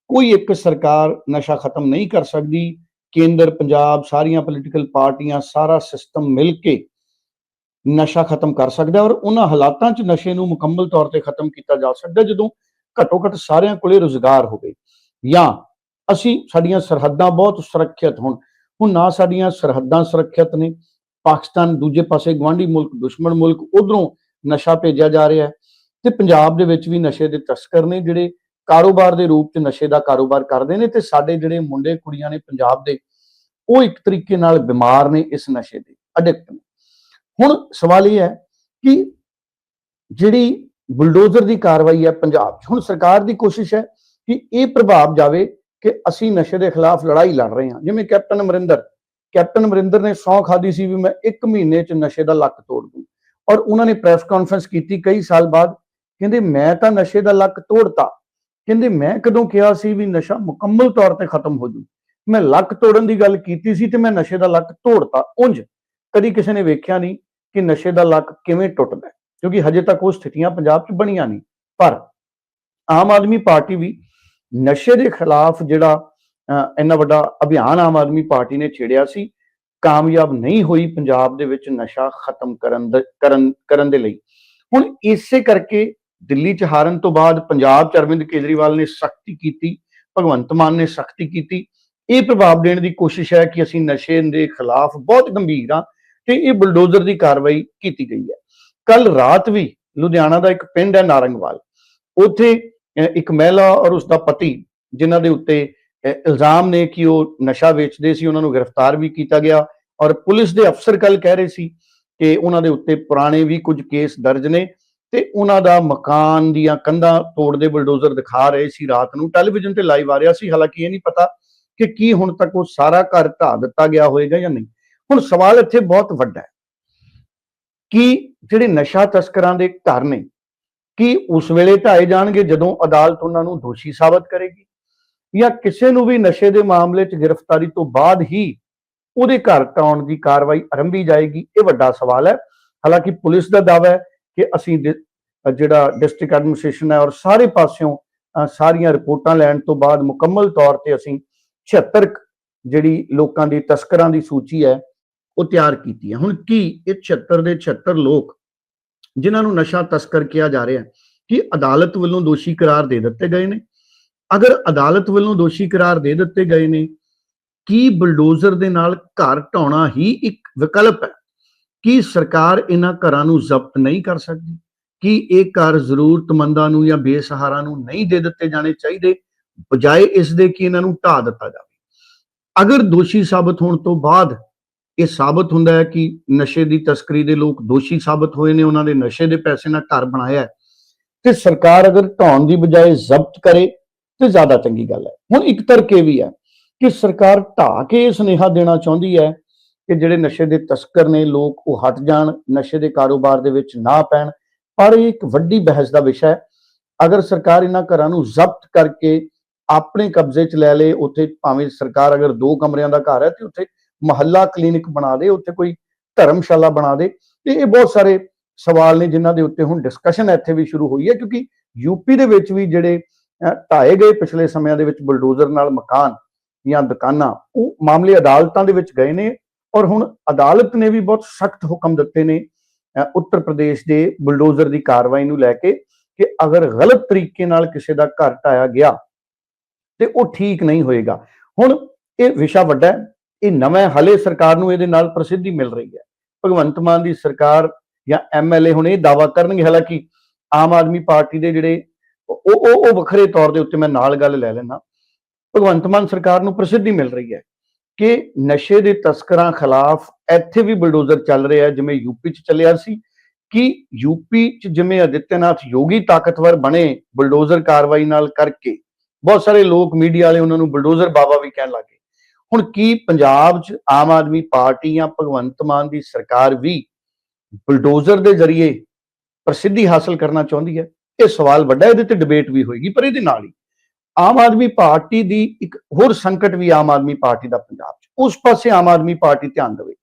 ਕੋਈ ਇੱਕ ਸਰਕਾਰ ਨਸ਼ਾ ਖਤਮ ਨਹੀਂ ਕਰ ਸਕਦੀ। ਕੇਂਦਰ, ਪੰਜਾਬ, ਸਾਰੀਆਂ ਪੋਲੀਟੀਕਲ ਪਾਰਟੀਆਂ, ਸਾਰਾ ਸਿਸਟਮ ਮਿਲ ਕੇ ਨਸ਼ਾ ਖਤਮ ਕਰ ਸਕਦਾ ਔਰ ਉਹਨਾਂ ਹਾਲਾਤਾਂ 'ਚ ਨਸ਼ੇ ਨੂੰ ਮੁਕੰਮਲ ਤੌਰ ਤੇ ਖਤਮ ਕੀਤਾ ਜਾ ਸਕਦਾ ਜਦੋਂ ਘੱਟੋ ਘੱਟ ਸਾਰਿਆਂ ਕੋਲੇ ਰੋਜ਼ਗਾਰ ਹੋਵੇ। ਜਾਂ ਅਸੀਂ ਸਾਡੀਆਂ ਸਰਹੱਦਾਂ ਬਹੁਤ ਸੁਰੱਖਿਅਤ ਹੋਣ। ਹੁਣ ਨਾ ਸਾਡੀਆਂ ਸਰਹੱਦਾਂ ਸੁਰੱਖਿਅਤ ਨੇ। ਪਾਕਿਸਤਾਨ ਦੂਜੇ ਪਾਸੇ ਗਵਾਂਢੀ ਮੁਲਕ, ਦੁਸ਼ਮਣ ਮੁਲਕ, ਉਧਰੋਂ ਨਸ਼ਾ ਭੇਜਿਆ ਜਾ ਰਿਹਾ ਹੈ। ਤੇ ਪੰਜਾਬ ਦੇ ਵਿੱਚ ਵੀ ਨਸ਼ੇ ਦੇ ਤਸਕਰ ਨੇ, ਜਿਹੜੇ ਕਾਰੋਬਾਰ ਦੇ ਰੂਪ 'ਚ ਨਸ਼ੇ ਦਾ ਕਾਰੋਬਾਰ ਕਰਦੇ ਨੇ ਤੇ ਸਾਡੇ ਜਿਹੜੇ ਮੁੰਡੇ ਕੁੜੀਆਂ ਨੇ ਪੰਜਾਬ ਦੇ, ਉਹ ਇੱਕ ਤਰੀਕੇ ਨਾਲ ਬਿਮਾਰ ਨੇ ਇਸ ਨਸ਼ੇ ਦੇ ਅਡਿਕਟ ਨੇ। ਹੁਣ ਸਵਾਲ ਇਹ ਹੈ ਕਿ ਜਿਹੜੀ ਬੁਲਡੋਜ਼ਰ ਦੀ ਕਾਰਵਾਈ ਹੈ ਪੰਜਾਬ 'ਚ, ਹੁਣ ਸਰਕਾਰ ਦੀ ਕੋਸ਼ਿਸ਼ ਹੈ ਕਿ ਇਹ ਪ੍ਰਭਾਵ ਜਾਵੇ ਕਿ ਅਸੀਂ ਨਸ਼ੇ ਦੇ ਖਿਲਾਫ ਲੜਾਈ ਲੜ ਰਹੇ ਹਾਂ। ਜਿਵੇਂ ਕੈਪਟਨ ਅਮਰਿੰਦਰ ਕੈਪਟਨ ਅਮਰਿੰਦਰ ਨੇ ਸੌਂ ਖਾਦੀ ਸੀ ਵੀ ਮੈਂ 1 ਮਹੀਨੇ 'ਚ ਨਸ਼ੇ ਦਾ ਲੱਕ ਤੋੜ ਦੂੰ। ਔਰ ਉਹਨਾਂ ਨੇ ਪ੍ਰੈਸ ਕਾਨਫਰੰਸ ਕੀਤੀ ਕਈ ਸਾਲ ਬਾਅਦ ਕਹਿੰਦੇ ਮੈਂ ਤਾਂ ਨਸ਼ੇ ਦਾ ਲੱਕ ਤੋੜਤਾ। ਕਹਿੰਦੇ ਮੈਂ ਕਦੋਂ ਕਿਹਾ ਸੀ ਵੀ ਨਸ਼ਾ ਮੁਕੰਮਲ ਤੌਰ ਤੇ ਖਤਮ ਹੋ ਜੂ। ਮੈਂ ਲੱਕ ਤੋੜਨ ਦੀ ਗੱਲ ਕੀਤੀ ਸੀ ਤੇ ਮੈਂ ਨਸ਼ੇ ਦਾ ਲੱਕ ਤੋੜਤਾ ਉਂਝ। ਕਦੀ ਕਿਸੇ ਨੇ ਵੇਖਿਆ ਨਹੀਂ ਕਿ ਨਸ਼ੇ ਦਾ ਲੱਕ ਕਿਵੇਂ ਟੁੱਟਦਾ ਕਿਉਂਕਿ ਹਜੇ ਤੱਕ ਉਹ ਸਥਿਤੀਆਂ ਪੰਜਾਬ 'ਚ ਬਣੀਆਂ ਨਹੀਂ। ਪਰ ਆਮ ਆਦਮੀ ਪਾਰਟੀ ਵੀ ਨਸ਼ੇ ਦੇ ਖਿਲਾਫ ਜਿਹੜਾ ਅਹ, ਇੰਨਾ ਵੱਡਾ ਅਭਿਆਨ ਆਮ ਆਦਮੀ ਪਾਰਟੀ ਨੇ ਛੇੜਿਆ ਸੀ ਕਾਮਯਾਬ ਨਹੀਂ ਹੋਈ ਪੰਜਾਬ ਦੇ ਵਿੱਚ ਨਸ਼ਾ ਖਤਮ ਕਰਨ ਦਾ ਕਰਨ ਕਰਨ ਦੇ ਲਈ। ਹੁਣ ਇਸੇ ਕਰਕੇ ਦਿੱਲੀ 'ਚ ਹਾਰਨ ਤੋਂ ਬਾਅਦ ਪੰਜਾਬ 'ਚ ਅਰਵਿੰਦ ਕੇਜਰੀਵਾਲ ਨੇ ਸਖਤੀ ਕੀਤੀ, ਭਗਵੰਤ ਮਾਨ ਨੇ ਸਖਤੀ ਕੀਤੀ। ਇਹ ਪ੍ਰਭਾਵ ਦੇਣ ਦੀ ਕੋਸ਼ਿਸ਼ ਹੈ ਕਿ ਅਸੀਂ ਨਸ਼ੇ ਦੇ ਖਿਲਾਫ ਬਹੁਤ ਗੰਭੀਰ ਹਾਂ ਤੇ ਇਹ ਬੁਲਡੋਜ਼ਰ ਦੀ ਕਾਰਵਾਈ ਕੀਤੀ ਗਈ ਹੈ। ਕੱਲ ਰਾਤ ਵੀ ਲੁਧਿਆਣਾ ਦਾ ਇੱਕ ਪਿੰਡ ਹੈ ਨਾਰੰਗਵਾਲ। ਉੱਥੇ ਇੱਕ ਮਹਿਲਾ ਔਰ ਉਸ ਦਾ ਪਤੀ, ਜਿਨ੍ਹਾਂ ਦੇ ਉੱਤੇ ਇਲਜ਼ਾਮ ਨੇ ਕਿ ਉਹ ਨਸ਼ਾ ਵੇਚਦੇ ਸੀ, ਉਹਨਾਂ ਨੂੰ ਗ੍ਰਿਫਤਾਰ ਵੀ ਕੀਤਾ ਗਿਆ ਔਰ ਪੁਲਿਸ ਦੇ ਅਫਸਰ ਕੱਲ ਕਹਿ ਰਹੇ ਸੀ ਕਿ ਉਹਨਾਂ ਦੇ ਉੱਤੇ ਪੁਰਾਣੇ ਵੀ ਕੁਝ ਕੇਸ ਦਰਜ ਨੇ। ਤੇ ਉਹਨਾਂ ਦਾ ਮਕਾਨ ਦੀਆਂ ਕੰਧਾਂ ਤੋੜਦੇ ਬੁਲਡੋਜ਼ਰ ਦਿਖਾ ਰਹੇ ਸੀ ਰਾਤ ਨੂੰ। ਟੈਲੀਵਿਜ਼ਨ ਤੇ ਲਾਈਵ ਆ ਰਿਹਾ ਸੀ, ਹਾਲਾਂਕਿ ਇਹ ਨਹੀਂ ਪਤਾ ਕਿ ਕੀ ਹੁਣ ਤੱਕ ਉਹ ਸਾਰਾ ਘਰ ਢਾ ਦਿੱਤਾ ਗਿਆ ਹੋਵੇਗਾ ਜਾਂ ਨਹੀਂ। ਹੁਣ ਸਵਾਲ ਇੱਥੇ ਬਹੁਤ ਵੱਡਾ ਹੈ। ਕਿ ਜਿਹੜੇ ਨਸ਼ਾ ਤਸਕਰਾਂ ਦੇ ਘਰ ਨੇ, ਕੀ ਉਸ ਵੇਲੇ ਢਾਏ ਜਾਣਗੇ ਜਦੋਂ ਅਦਾਲਤ ਉਹਨਾਂ ਨੂੰ ਦੋਸ਼ੀ ਸਾਬਤ ਕਰੇਗੀ? ਜਾਂ ਕਿਸੇ ਨੂੰ ਵੀ ਨਸ਼ੇ ਦੇ ਮਾਮਲੇ 'ਚ ਗ੍ਰਿਫਤਾਰੀ ਤੋਂ ਬਾਅਦ ਹੀ ਉਹਦੇ ਘਰ ਢਾਉਣ ਦੀ ਕਾਰਵਾਈ ਆਰੰਭੀ ਜਾਏਗੀ? ਇਹ ਵੱਡਾ ਸਵਾਲ ਹੈ। ਹਾਲਾਂਕਿ ਪੁਲਿਸ ਦਾ ਦਾਅਵਾ ਹੈ ਕਿ ਅਸੀਂ ਜਿਹੜਾ ਡਿਸਟ੍ਰਿਕਟ ਐਡਮਿਨਿਸਟ੍ਰੇਸ਼ਨ ਹੈ ਔਰ ਸਾਰੇ ਪਾਸਿਓਂ ਸਾਰੀਆਂ ਰਿਪੋਰਟਾਂ ਲੈਣ ਤੋਂ ਬਾਅਦ ਮੁਕੰਮਲ ਤੌਰ ਤੇ ਅਸੀਂ 76 ਜਿਹੜੀ ਲੋਕਾਂ ਦੀ ਤਸਕਰਾਂ ਦੀ ਸੂਚੀ ਹੈ, ਉਹ ਤਿਆਰ ਕੀਤੀ ਹੈ। ਹੁਣ ਕੀ ਇਹ 76 ਦੇ 76 ਲੋਕ ਜਿਨ੍ਹਾਂ ਨੂੰ ਨਸ਼ਾ ਤਸਕਰ ਕਿਹਾ ਜਾ ਰਿਹਾ ਕਿ ਅਦਾਲਤ ਵੱਲੋਂ ਦੋਸ਼ੀ ਕਰਾਰ ਦੇ ਦਿੱਤੇ ਗਏ ਨੇ? ਅਗਰ ਅਦਾਲਤ ਵੱਲੋਂ ਦੋਸ਼ੀ ਕਰਾਰ ਦੇ ਦਿੱਤੇ ਗਏ ਨੇ, ਕੀ ਬਲਡੋਜ਼ਰ ਦੇ ਨਾਲ ਘਰ ਢਾਉਣਾ ਹੀ ਇੱਕ ਵਿਕਲਪ ਹੈ? ਕੀ ਸਰਕਾਰ ਇਹਨਾਂ ਘਰਾਂ ਨੂੰ ਜ਼ਬਤ ਨਹੀਂ ਕਰ ਸਕਦੀ? ਕੀ ਇਹ ਘਰ ਜ਼ਰੂਰਤਮੰਦਾਂ ਨੂੰ ਜਾਂ ਬੇਸਹਾਰਾ ਨੂੰ ਨਹੀਂ ਦੇ ਦਿੱਤੇ ਜਾਣੇ ਚਾਹੀਦੇ? ਬਜਾਏ ਇਸ ਦੇ ਕਿ ਇਹਨਾਂ ਨੂੰ ਢਾ ਦਿੱਤਾ ਜਾਵੇ। ਅਗਰ ਦੋਸ਼ੀ ਸਾਬਤ ਹੋਣ ਤੋਂ ਬਾਅਦ ਇਹ ਸਾਬਤ ਹੁੰਦਾ ਹੈ ਕਿ ਨਸ਼ੇ ਦੀ ਤਸਕਰੀ ਦੇ ਲੋਕ ਦੋਸ਼ੀ ਸਾਬਤ ਹੋਏ ਨੇ, ਉਹਨਾਂ ਦੇ ਨਸ਼ੇ ਦੇ ਪੈਸੇ ਨਾਲ ਘਰ ਬਣਾਇਆ ਤੇ ਸਰਕਾਰ ਅਗਰ ਢਾਉਣ ਦੀ ਬਜਾਏ ਜ਼ਬਤ ਕਰੇ, ਤੇ ਜ਼ਿਆਦਾ ਚੰਗੀ ਗੱਲ ਹੈ। ਹੁਣ ਇੱਕ ਤਰਕ ਇਹ ਵੀ ਹੈ ਕਿ ਸਰਕਾਰ ਢਾ ਕੇ ਇਹ ਸੁਨੇਹਾ ਦੇਣਾ ਚਾਹੁੰਦੀ ਹੈ ਕਿ ਜਿਹੜੇ ਨਸ਼ੇ ਦੇ ਤਸਕਰ ਨੇ ਲੋਕ ਉਹ ਹਟ ਜਾਣ ਨਸ਼ੇ ਦੇ ਕਾਰੋਬਾਰ ਦੇ ਵਿੱਚ ਨਾ ਪੈਣ। ਪਰ ਇਹ ਇੱਕ ਵੱਡੀ ਬਹਿਸ ਦਾ ਵਿਸ਼ਾ ਹੈ। ਅਗਰ ਸਰਕਾਰ ਇਹਨਾਂ ਘਰਾਂ ਨੂੰ ਜ਼ਬਤ ਕਰਕੇ ਆਪਣੇ ਕਬਜ਼ੇ 'ਚ ਲੈ ਲੇ ਉੱਥੇ ਭਾਵੇਂ ਸਰਕਾਰ ਅਗਰ ਦੋ ਕਮਰਿਆਂ ਦਾ ਘਰ ਹੈ ਤੇ ਉੱਥੇ ਮਹੱਲਾ ਕਲੀਨਿਕ ਬਣਾ ਦੇ ਉੱਥੇ ਕੋਈ ਧਰਮਸ਼ਾਲਾ ਬਣਾ ਦੇ ਤੇ ਇਹ ਬਹੁਤ ਸਾਰੇ ਸਵਾਲ ਨੇ ਜਿਨ੍ਹਾਂ ਦੇ ਉੱਤੇ ਹੁਣ ਡਿਸਕਸ਼ਨ ਇੱਥੇ ਵੀ ਸ਼ੁਰੂ ਹੋਈ ਹੈ ਕਿਉਂਕਿ ਯੂਪੀ ਦੇ ਵਿੱਚ ਵੀ ਜਿਹੜੇ ਅਹ, ਢਾਏ ਗਏ ਪਿਛਲੇ ਸਮਿਆਂ ਦੇ ਵਿੱਚ ਬਲਡੋਜ਼ਰ ਨਾਲ ਮਕਾਨ ਜਾਂ ਦੁਕਾਨਾਂ ਉਹ ਮਾਮਲੇ ਅਦਾਲਤਾਂ ਦੇ ਵਿੱਚ ਗਏ ਨੇ ਔਰ ਹੁਣ ਅਦਾਲਤ ਨੇ ਵੀ ਬਹੁਤ ਸਖਤ ਹੁਕਮ ਦਿੱਤੇ ਨੇ ਉੱਤਰ ਪ੍ਰਦੇਸ਼ ਦੇ ਬੁਲਡੋਜ਼ਰ ਦੀ ਕਾਰਵਾਈ ਨੂੰ ਲੈ ਕੇ ਕਿ ਅਗਰ ਗਲਤ ਤਰੀਕੇ ਨਾਲ ਕਿਸੇ ਦਾ ਘਰ ਢਾਇਆ ਗਿਆ ਤੇ ਉਹ ਠੀਕ ਨਹੀਂ ਹੋਏਗਾ। ਹੁਣ ਇਹ ਵਿਸ਼ਾ ਵੱਡਾ ਹੈ, ਇਹ ਨਵੇਂ ਹਲੇ ਸਰਕਾਰ ਨੂੰ ਇਹਦੇ ਨਾਲ ਪ੍ਰਸਿੱਧੀ ਮਿਲ ਰਹੀ ਹੈ। ਭਗਵੰਤ ਮਾਨ ਦੀ ਸਰਕਾਰ ਜਾਂ ਐਮਐਲਏ ਹੁਣ ਇਹ ਦਾਵਾ ਕਰਨਗੇ, ਹਾਲਾਂਕਿ ਆਮ ਆਦਮੀ ਪਾਰਟੀ ਦੇ ਜਿਹੜੇ ਉਹ ਉਹ ਉਹ ਵੱਖਰੇ ਤੌਰ ਦੇ ਉੱਤੇ ਮੈਂ ਨਾਲ ਗੱਲ ਲੈ ਲੈਣਾ ਭਗਵੰਤ ਮਾਨ ਸਰਕਾਰ ਨੂੰ ਪ੍ਰਸਿੱਧੀ ਮਿਲ ਰਹੀ ਹੈ। ਕਿ ਨਸ਼ੇ ਦੇ ਤਸਕਰਾਂ ਖਿਲਾਫ ਇੱਥੇ ਵੀ ਬਲਡੋਜ਼ਰ ਚੱਲ ਰਿਹਾ ਹੈ, ਜਿਵੇਂ ਯੂਪੀ 'ਚ ਚੱਲਿਆ ਸੀ, ਕਿ ਯੂਪੀ 'ਚ ਜਿਵੇਂ ਆਦਿੱਤਿਆਨਾਥ ਯੋਗੀ ਤਾਕਤਵਰ ਬਣੇ ਬਲਡੋਜ਼ਰ ਕਾਰਵਾਈ ਨਾਲ ਕਰਕੇ, ਬਹੁਤ ਸਾਰੇ ਲੋਕ ਮੀਡੀਆ ਵਾਲੇ ਉਹਨਾਂ ਨੂੰ ਬਲਡੋਜ਼ਰ ਬਾਬਾ ਵੀ ਕਹਿਣ ਲੱਗੇ ਹੁਣ ਕੀ ਪੰਜਾਬ 'ਚ ਆਮ ਆਦਮੀ ਪਾਰਟੀ ਜਾਂ ਭਗਵੰਤ ਮਾਨ ਦੀ ਸਰਕਾਰ ਵੀ ਬਲਡੋਜ਼ਰ ਦੇ ਜ਼ਰੀਏ ਪ੍ਰਸਿੱਧੀ ਹਾਸਲ ਕਰਨਾ ਚਾਹੁੰਦੀ ਹੈ? ਇਹ ਸਵਾਲ ਵੱਡਾ ਇਹਦੇ ਤੇ ਡਿਬੇਟ ਵੀ ਹੋਏਗੀ, ਪਰ ਇਹਦੇ ਨਾਲ ਹੀ। ਆਮ ਆਦਮੀ ਪਾਰਟੀ ਦੀ ਇੱਕ ਹੋਰ ਸੰਕਟ ਵੀ ਆਮ ਆਦਮੀ ਪਾਰਟੀ ਦਾ ਪੰਜਾਬ 'ਚ। ਉਸ ਪਾਸੇ ਆਮ ਆਦਮੀ ਪਾਰਟੀ ਧਿਆਨ ਦੇਵੇ।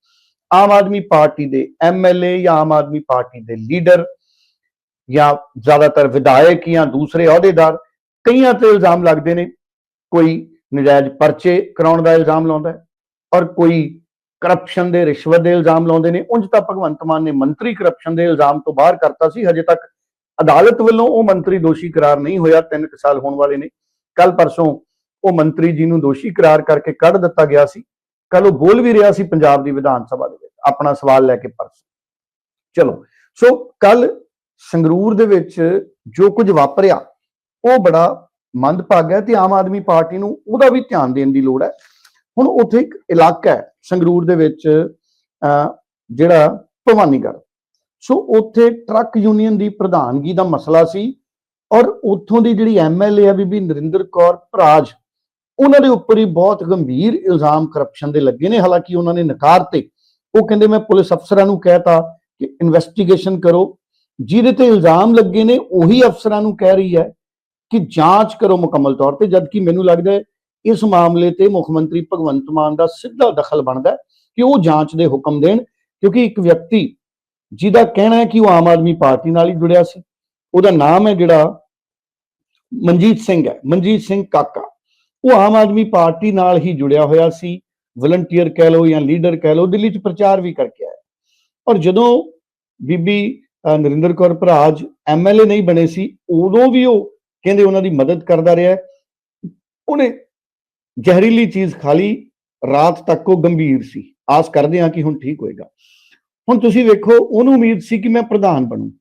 ਆਮ ਆਦਮੀ ਪਾਰਟੀ ਦੇ ਐਮਐਲਏ ਜਾਂ ਆਮ ਆਦਮੀ ਪਾਰਟੀ ਦੇ ਲੀਡਰ ਜਾਂ ਜ਼ਿਆਦਾਤਰ ਵਿਧਾਇਕ ਜਾਂ ਦੂਸਰੇ ਅਹੁਦੇਦਾਰ, ਕਈਆਂ ਤੇ ਇਲਜ਼ਾਮ ਲੱਗਦੇ ਨੇ, ਕੋਈ ਨਜਾਇਜ਼ ਪਰਚੇ ਕਰਾਉਣ ਦਾ ਇਲਜ਼ਾਮ ਲਾਉਂਦਾ ਹੈ ਔਰ ਕੋਈ ਕਰਪਸ਼ਨ ਦੇ ਰਿਸ਼ਵਤ ਦੇ ਇਲਜ਼ਾਮ ਲਾਉਂਦੇ ਨੇ। ਉਂਝ ਤਾਂ ਭਗਵੰਤ ਮਾਨ ਨੇ ਮੰਤਰੀ ਕਰਪਸ਼ਨ ਦੇ ਇਲਜ਼ਾਮ ਤੋਂ ਬਾਹਰ ਕਰਤਾ ਸੀ। ਹਜੇ ਤੱਕ ਅਦਾਲਤ ਵੱਲੋਂ ਉਹ ਮੰਤਰੀ ਦੋਸ਼ੀ ਕਰਾਰ ਨਹੀਂ ਹੋਇਆ। 3 ਸਾਲ ਹੋਣ ਵਾਲੇ ਨੇ। ਕੱਲ ਪਰਸੋਂ ਉਹ ਮੰਤਰੀ ਜੀ ਨੂੰ ਦੋਸ਼ੀ ਕਰਾਰ ਕਰਕੇ ਕੱਢ ਦਿੱਤਾ ਗਿਆ ਸੀ। ਕੱਲ ਉਹ ਬੋਲ ਵੀ ਰਿਹਾ ਸੀ ਪੰਜਾਬ ਦੀ ਵਿਧਾਨ ਸਭਾ ਦੇ ਵਿੱਚ ਆਪਣਾ ਸਵਾਲ ਲੈ ਕੇ ਪਰਸੋਂ। ਚਲੋ ਸੋ ਕੱਲ ਸੰਗਰੂਰ ਦੇ ਵਿੱਚ ਜੋ ਕੁਝ ਵਾਪਰਿਆ ਉਹ ਬੜਾ ਮੰਦਭਾਗਾ ਹੈ ਤੇ ਆਮ ਆਦਮੀ ਪਾਰਟੀ ਨੂੰ ਉਹਦਾ ਵੀ ਧਿਆਨ ਦੇਣ ਦੀ ਲੋੜ ਹੈ। ਹੁਣ ਉੱਥੇ ਇੱਕ ਇਲਾਕਾ ਹੈ ਸੰਗਰੂਰ ਦੇ ਵਿੱਚ ਅਹ, ਜਿਹੜਾ ਭਵਾਨੀਗੜ੍ਹ। ਸੋ ਉੱਥੇ ਟਰੱਕ ਯੂਨੀਅਨ ਦੀ ਪ੍ਰਧਾਨਗੀ ਦਾ ਮਸਲਾ ਸੀ। ਔਰ ਉੱਥੋਂ ਦੀ ਜਿਹੜੀ ਐਮਐਲਏ ਆ ਬੀਬੀ ਨਰਿੰਦਰ ਕੌਰ ਭਰਾਜ ਉਹਨਾਂ ਦੇ ਉੱਪਰ ਹੀ ਬਹੁਤ ਗੰਭੀਰ ਇਲਜ਼ਾਮ ਕਰਪਸ਼ਨ ਦੇ ਲੱਗੇ ਨੇ। ਹਾਲਾਂਕਿ ਉਹਨਾਂ ਨੇ ਨਕਾਰਤੇ ਉਹ ਕਹਿੰਦੇ ਮੈਂ ਪੁਲਿਸ ਅਫਸਰਾਂ ਨੂੰ ਕਹਿਤਾ ਕਿ ਇਨਵੈਸਟੀਗੇਸ਼ਨ ਕਰੋ। ਜਿਹਦੇ ਤੇ ਇਲਜ਼ਾਮ ਲੱਗੇ ਨੇ, ਉਹੀ ਅਫਸਰਾਂ ਨੂੰ ਕਹਿ ਰਹੀ ਹੈ ਕਿ ਜਾਂਚ ਕਰੋ ਮੁਕੰਮਲ ਤੌਰ ਤੇ। ਜਦਕਿ ਮੈਨੂੰ ਲੱਗਦਾ ਹੈ, ਇਸ ਮਾਮਲੇ ਤੇ ਮੁੱਖ ਮੰਤਰੀ ਭਗਵੰਤ ਮਾਨ ਦਾ ਸਿੱਧਾ ਦਖਲ ਬਣਦਾ ਹੈ ਕਿ ਉਹ ਜਾਂਚ ਦੇ ਹੁਕਮ ਦੇਣ, ਕਿਉਂਕਿ ਇੱਕ ਵਿਅਕਤੀ ਜਿਹਦਾ ਕਹਿਣਾ ਹੈ ਕਿ ਉਹ ਆਮ ਆਦਮੀ ਪਾਰਟੀ ਨਾਲ ਹੀ ਜੁੜਿਆ ਸੀ ਉਹਦਾ ਨਾਮ ਹੈ ਜਿਹੜਾ ਮਨਜੀਤ ਸਿੰਘ ਹੈ, ਮਨਜੀਤ ਸਿੰਘ ਕਾਕਾ। ਉਹ ਆਮ ਆਦਮੀ ਪਾਰਟੀ ਨਾਲ ਹੀ ਜੁੜਿਆ ਹੋਇਆ ਸੀ ਵਲੰਟੀਅਰ ਕਹਿ ਲਓ ਜਾਂ ਲੀਡਰ ਕਹਿ ਲਓ, ਦਿੱਲੀ 'ਚ ਪ੍ਰਚਾਰ ਵੀ ਕਰਕੇ ਆਇਆ। ਔਰ ਜਦੋਂ ਬੀਬੀ ਨਰਿੰਦਰ ਕੌਰ ਭਰਾਜ ਐਮਐਲਏ ਨਹੀਂ ਬਣੇ ਸੀ, ਉਦੋਂ ਵੀ ਉਹ ਕਹਿੰਦੇ ਉਹਨਾਂ ਦੀ ਮਦਦ ਕਰਦਾ ਰਿਹਾ। ਉਹਨੇ ਜ਼ਹਿਰੀਲੀ ਚੀਜ਼ ਖਾ ਲਈ, ਰਾਤ ਤੱਕ ਉਹ ਗੰਭੀਰ ਸੀ। ਆਸ ਕਰਦੇ ਹਾਂ ਕਿ ਹੁਣ ਠੀਕ ਹੋਏਗਾ। ਹੁਣ ਤੁਸੀਂ ਵੇਖੋ, ਉਹਨੂੰ ਉਮੀਦ ਸੀ ਕਿ ਮੈਂ ਪ੍ਰਧਾਨ ਬਣੂ।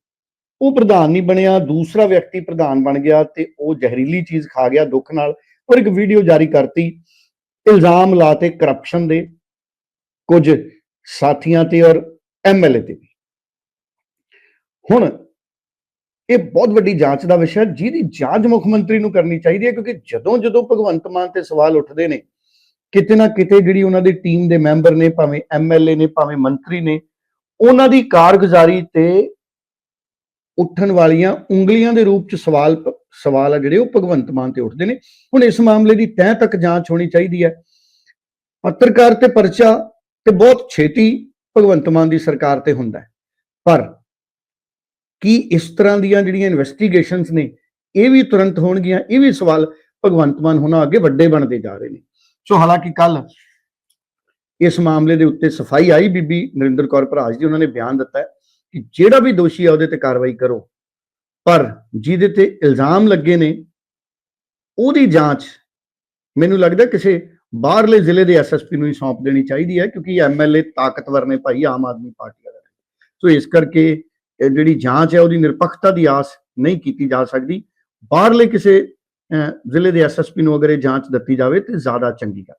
ਉਹ ਪ੍ਰਧਾਨ ਨਹੀਂ ਬਣਿਆ, ਦੂਸਰਾ ਵਿਅਕਤੀ ਪ੍ਰਧਾਨ ਬਣ ਗਿਆ ਤੇ ਉਹ ਜ਼ਹਿਰੀਲੀ ਚੀਜ਼ ਖਾ ਗਿਆ ਦੁੱਖ ਨਾਲ ਔਰ ਇੱਕ ਵੀਡੀਓ ਜਾਰੀ ਕਰਤੀ ਇਲਜ਼ਾਮ ਲਾਤੇ ਕਰਪਸ਼ਨ ਦੇ ਕੁਝ ਸਾਥੀਆਂ ਤੇ ਔਰ ਐਮਐਲਏ ਤੇ ਵੀ। ਹੁਣ ਇਹ ਬਹੁਤ ਵੱਡੀ ਜਾਂਚ ਦਾ ਵਿਸ਼ਾ ਹੈ, ਜਿਹਦੀ ਜਾਂਚ ਮੁੱਖ ਮੰਤਰੀ ਨੂੰ ਕਰਨੀ ਚਾਹੀਦੀ ਹੈ ਕਿਉਂਕਿ ਜਦੋਂ ਜਦੋਂ ਭਗਵੰਤ ਮਾਨ ਤੇ ਸਵਾਲ ਉੱਠਦੇ ਨੇ, ਕਿਤੇ ਨਾ ਕਿਤੇ ਜਿਹੜੀ ਉਹਨਾਂ ਦੀ ਟੀਮ ਦੇ ਮੈਂਬਰ ਨੇ, ਭਾਵੇਂ ਐਮਐਲਏ ਨੇ, ਭਾਵੇਂ ਮੰਤਰੀ ਨੇ, ਉਹਨਾਂ ਦੀ ਕਾਰਗੁਜ਼ਾਰੀ ਤੇ ਉੱਠਣ ਵਾਲੀਆਂ ਉਂਗਲੀਆਂ ਦੇ ਰੂਪ ਚ ਸਵਾਲ ਸਵਾਲ ਆ ਜਿਹੜੇ ਉਹ ਭਗਵੰਤ ਮਾਨ ਤੇ ਉੱਠਦੇ ਨੇ। ਹੁਣ ਇਸ ਮਾਮਲੇ ਦੀ ਤਹਿ ਤੱਕ ਜਾਂਚ ਹੋਣੀ ਚਾਹੀਦੀ ਹੈ। ਪੱਤਰਕਾਰ ਤੇ ਪਰਚਾ ਤੇ ਬਹੁਤ ਛੇਤੀ ਭਗਵੰਤ ਮਾਨ ਦੀ ਸਰਕਾਰ ਤੇ ਹੁੰਦਾ ਹੈ। ਪਰ ਕੀ ਇਸ ਤਰ੍ਹਾਂ ਦੀਆਂ ਜਿਹੜੀਆਂ ਇਨਵੈਸਟੀਗੇਸ਼ਨਸ ਨੇ, ਇਹ ਵੀ ਤੁਰੰਤ ਹੋਣਗੀਆਂ, ਇਹ ਵੀ ਸਵਾਲ ਭਗਵੰਤ ਮਾਨ ਹੋਣਾ ਅੱਗੇ ਵੱਡੇ ਬਣਦੇ ਜਾ ਰਹੇ ਨੇ। ਸੋ ਹਾਲਾਂਕਿ ਕੱਲ ਇਸ ਮਾਮਲੇ ਦੇ ਉੱਤੇ ਸਫ਼ਾਈ ਆਈ ਬੀਬੀ ਨਰਿੰਦਰ ਕੌਰ ਭਰਾਜ ਜੀ, ਉਹਨਾਂ ਨੇ ਬਿਆਨ ਦਿੱਤਾ ਹੈ। ਕਿ ਜਿਹੜਾ ਵੀ ਦੋਸ਼ੀ ਹੈ ਉਹਦੇ ਤੇ ਕਾਰਵਾਈ ਕਰੋ। ਪਰ ਜਿਹਦੇ ਤੇ ਇਲਜ਼ਾਮ ਲੱਗੇ ਨੇ, ਉਹਦੀ ਜਾਂਚ ਮੈਨੂੰ ਲੱਗਦਾ ਕਿਸੇ ਬਾਹਰਲੇ ਜ਼ਿਲ੍ਹੇ ਦੇ ਐਸਐਸਪੀ ਨੂੰ ਹੀ ਸੌਂਪ ਦੇਣੀ ਚਾਹੀਦੀ ਹੈ, ਕਿਉਂਕਿ ਐਮਐਲਏ ਤਾਕਤਵਰ ਨੇ ਭਾਈ, ਆਮ ਆਦਮੀ ਪਾਰਟੀ ਵਾਲੇ ਸੋ ਇਸ ਕਰਕੇ ਜਿਹੜੀ ਜਾਂਚ ਹੈ, ਉਹਦੀ ਨਿਰਪੱਖਤਾ ਦੀ ਆਸ ਨਹੀਂ ਕੀਤੀ ਜਾ ਸਕਦੀ। ਬਾਹਰਲੇ ਕਿਸੇ ਜ਼ਿਲ੍ਹੇ ਦੇ ਐਸਐਸਪੀ ਨੂੰ ਅਗਰ ਇਹ ਜਾਂਚ ਦਿੱਤੀ ਜਾਵੇ, ਤੇ ਜ਼ਿਆਦਾ ਚੰਗੀ ਗੱਲ।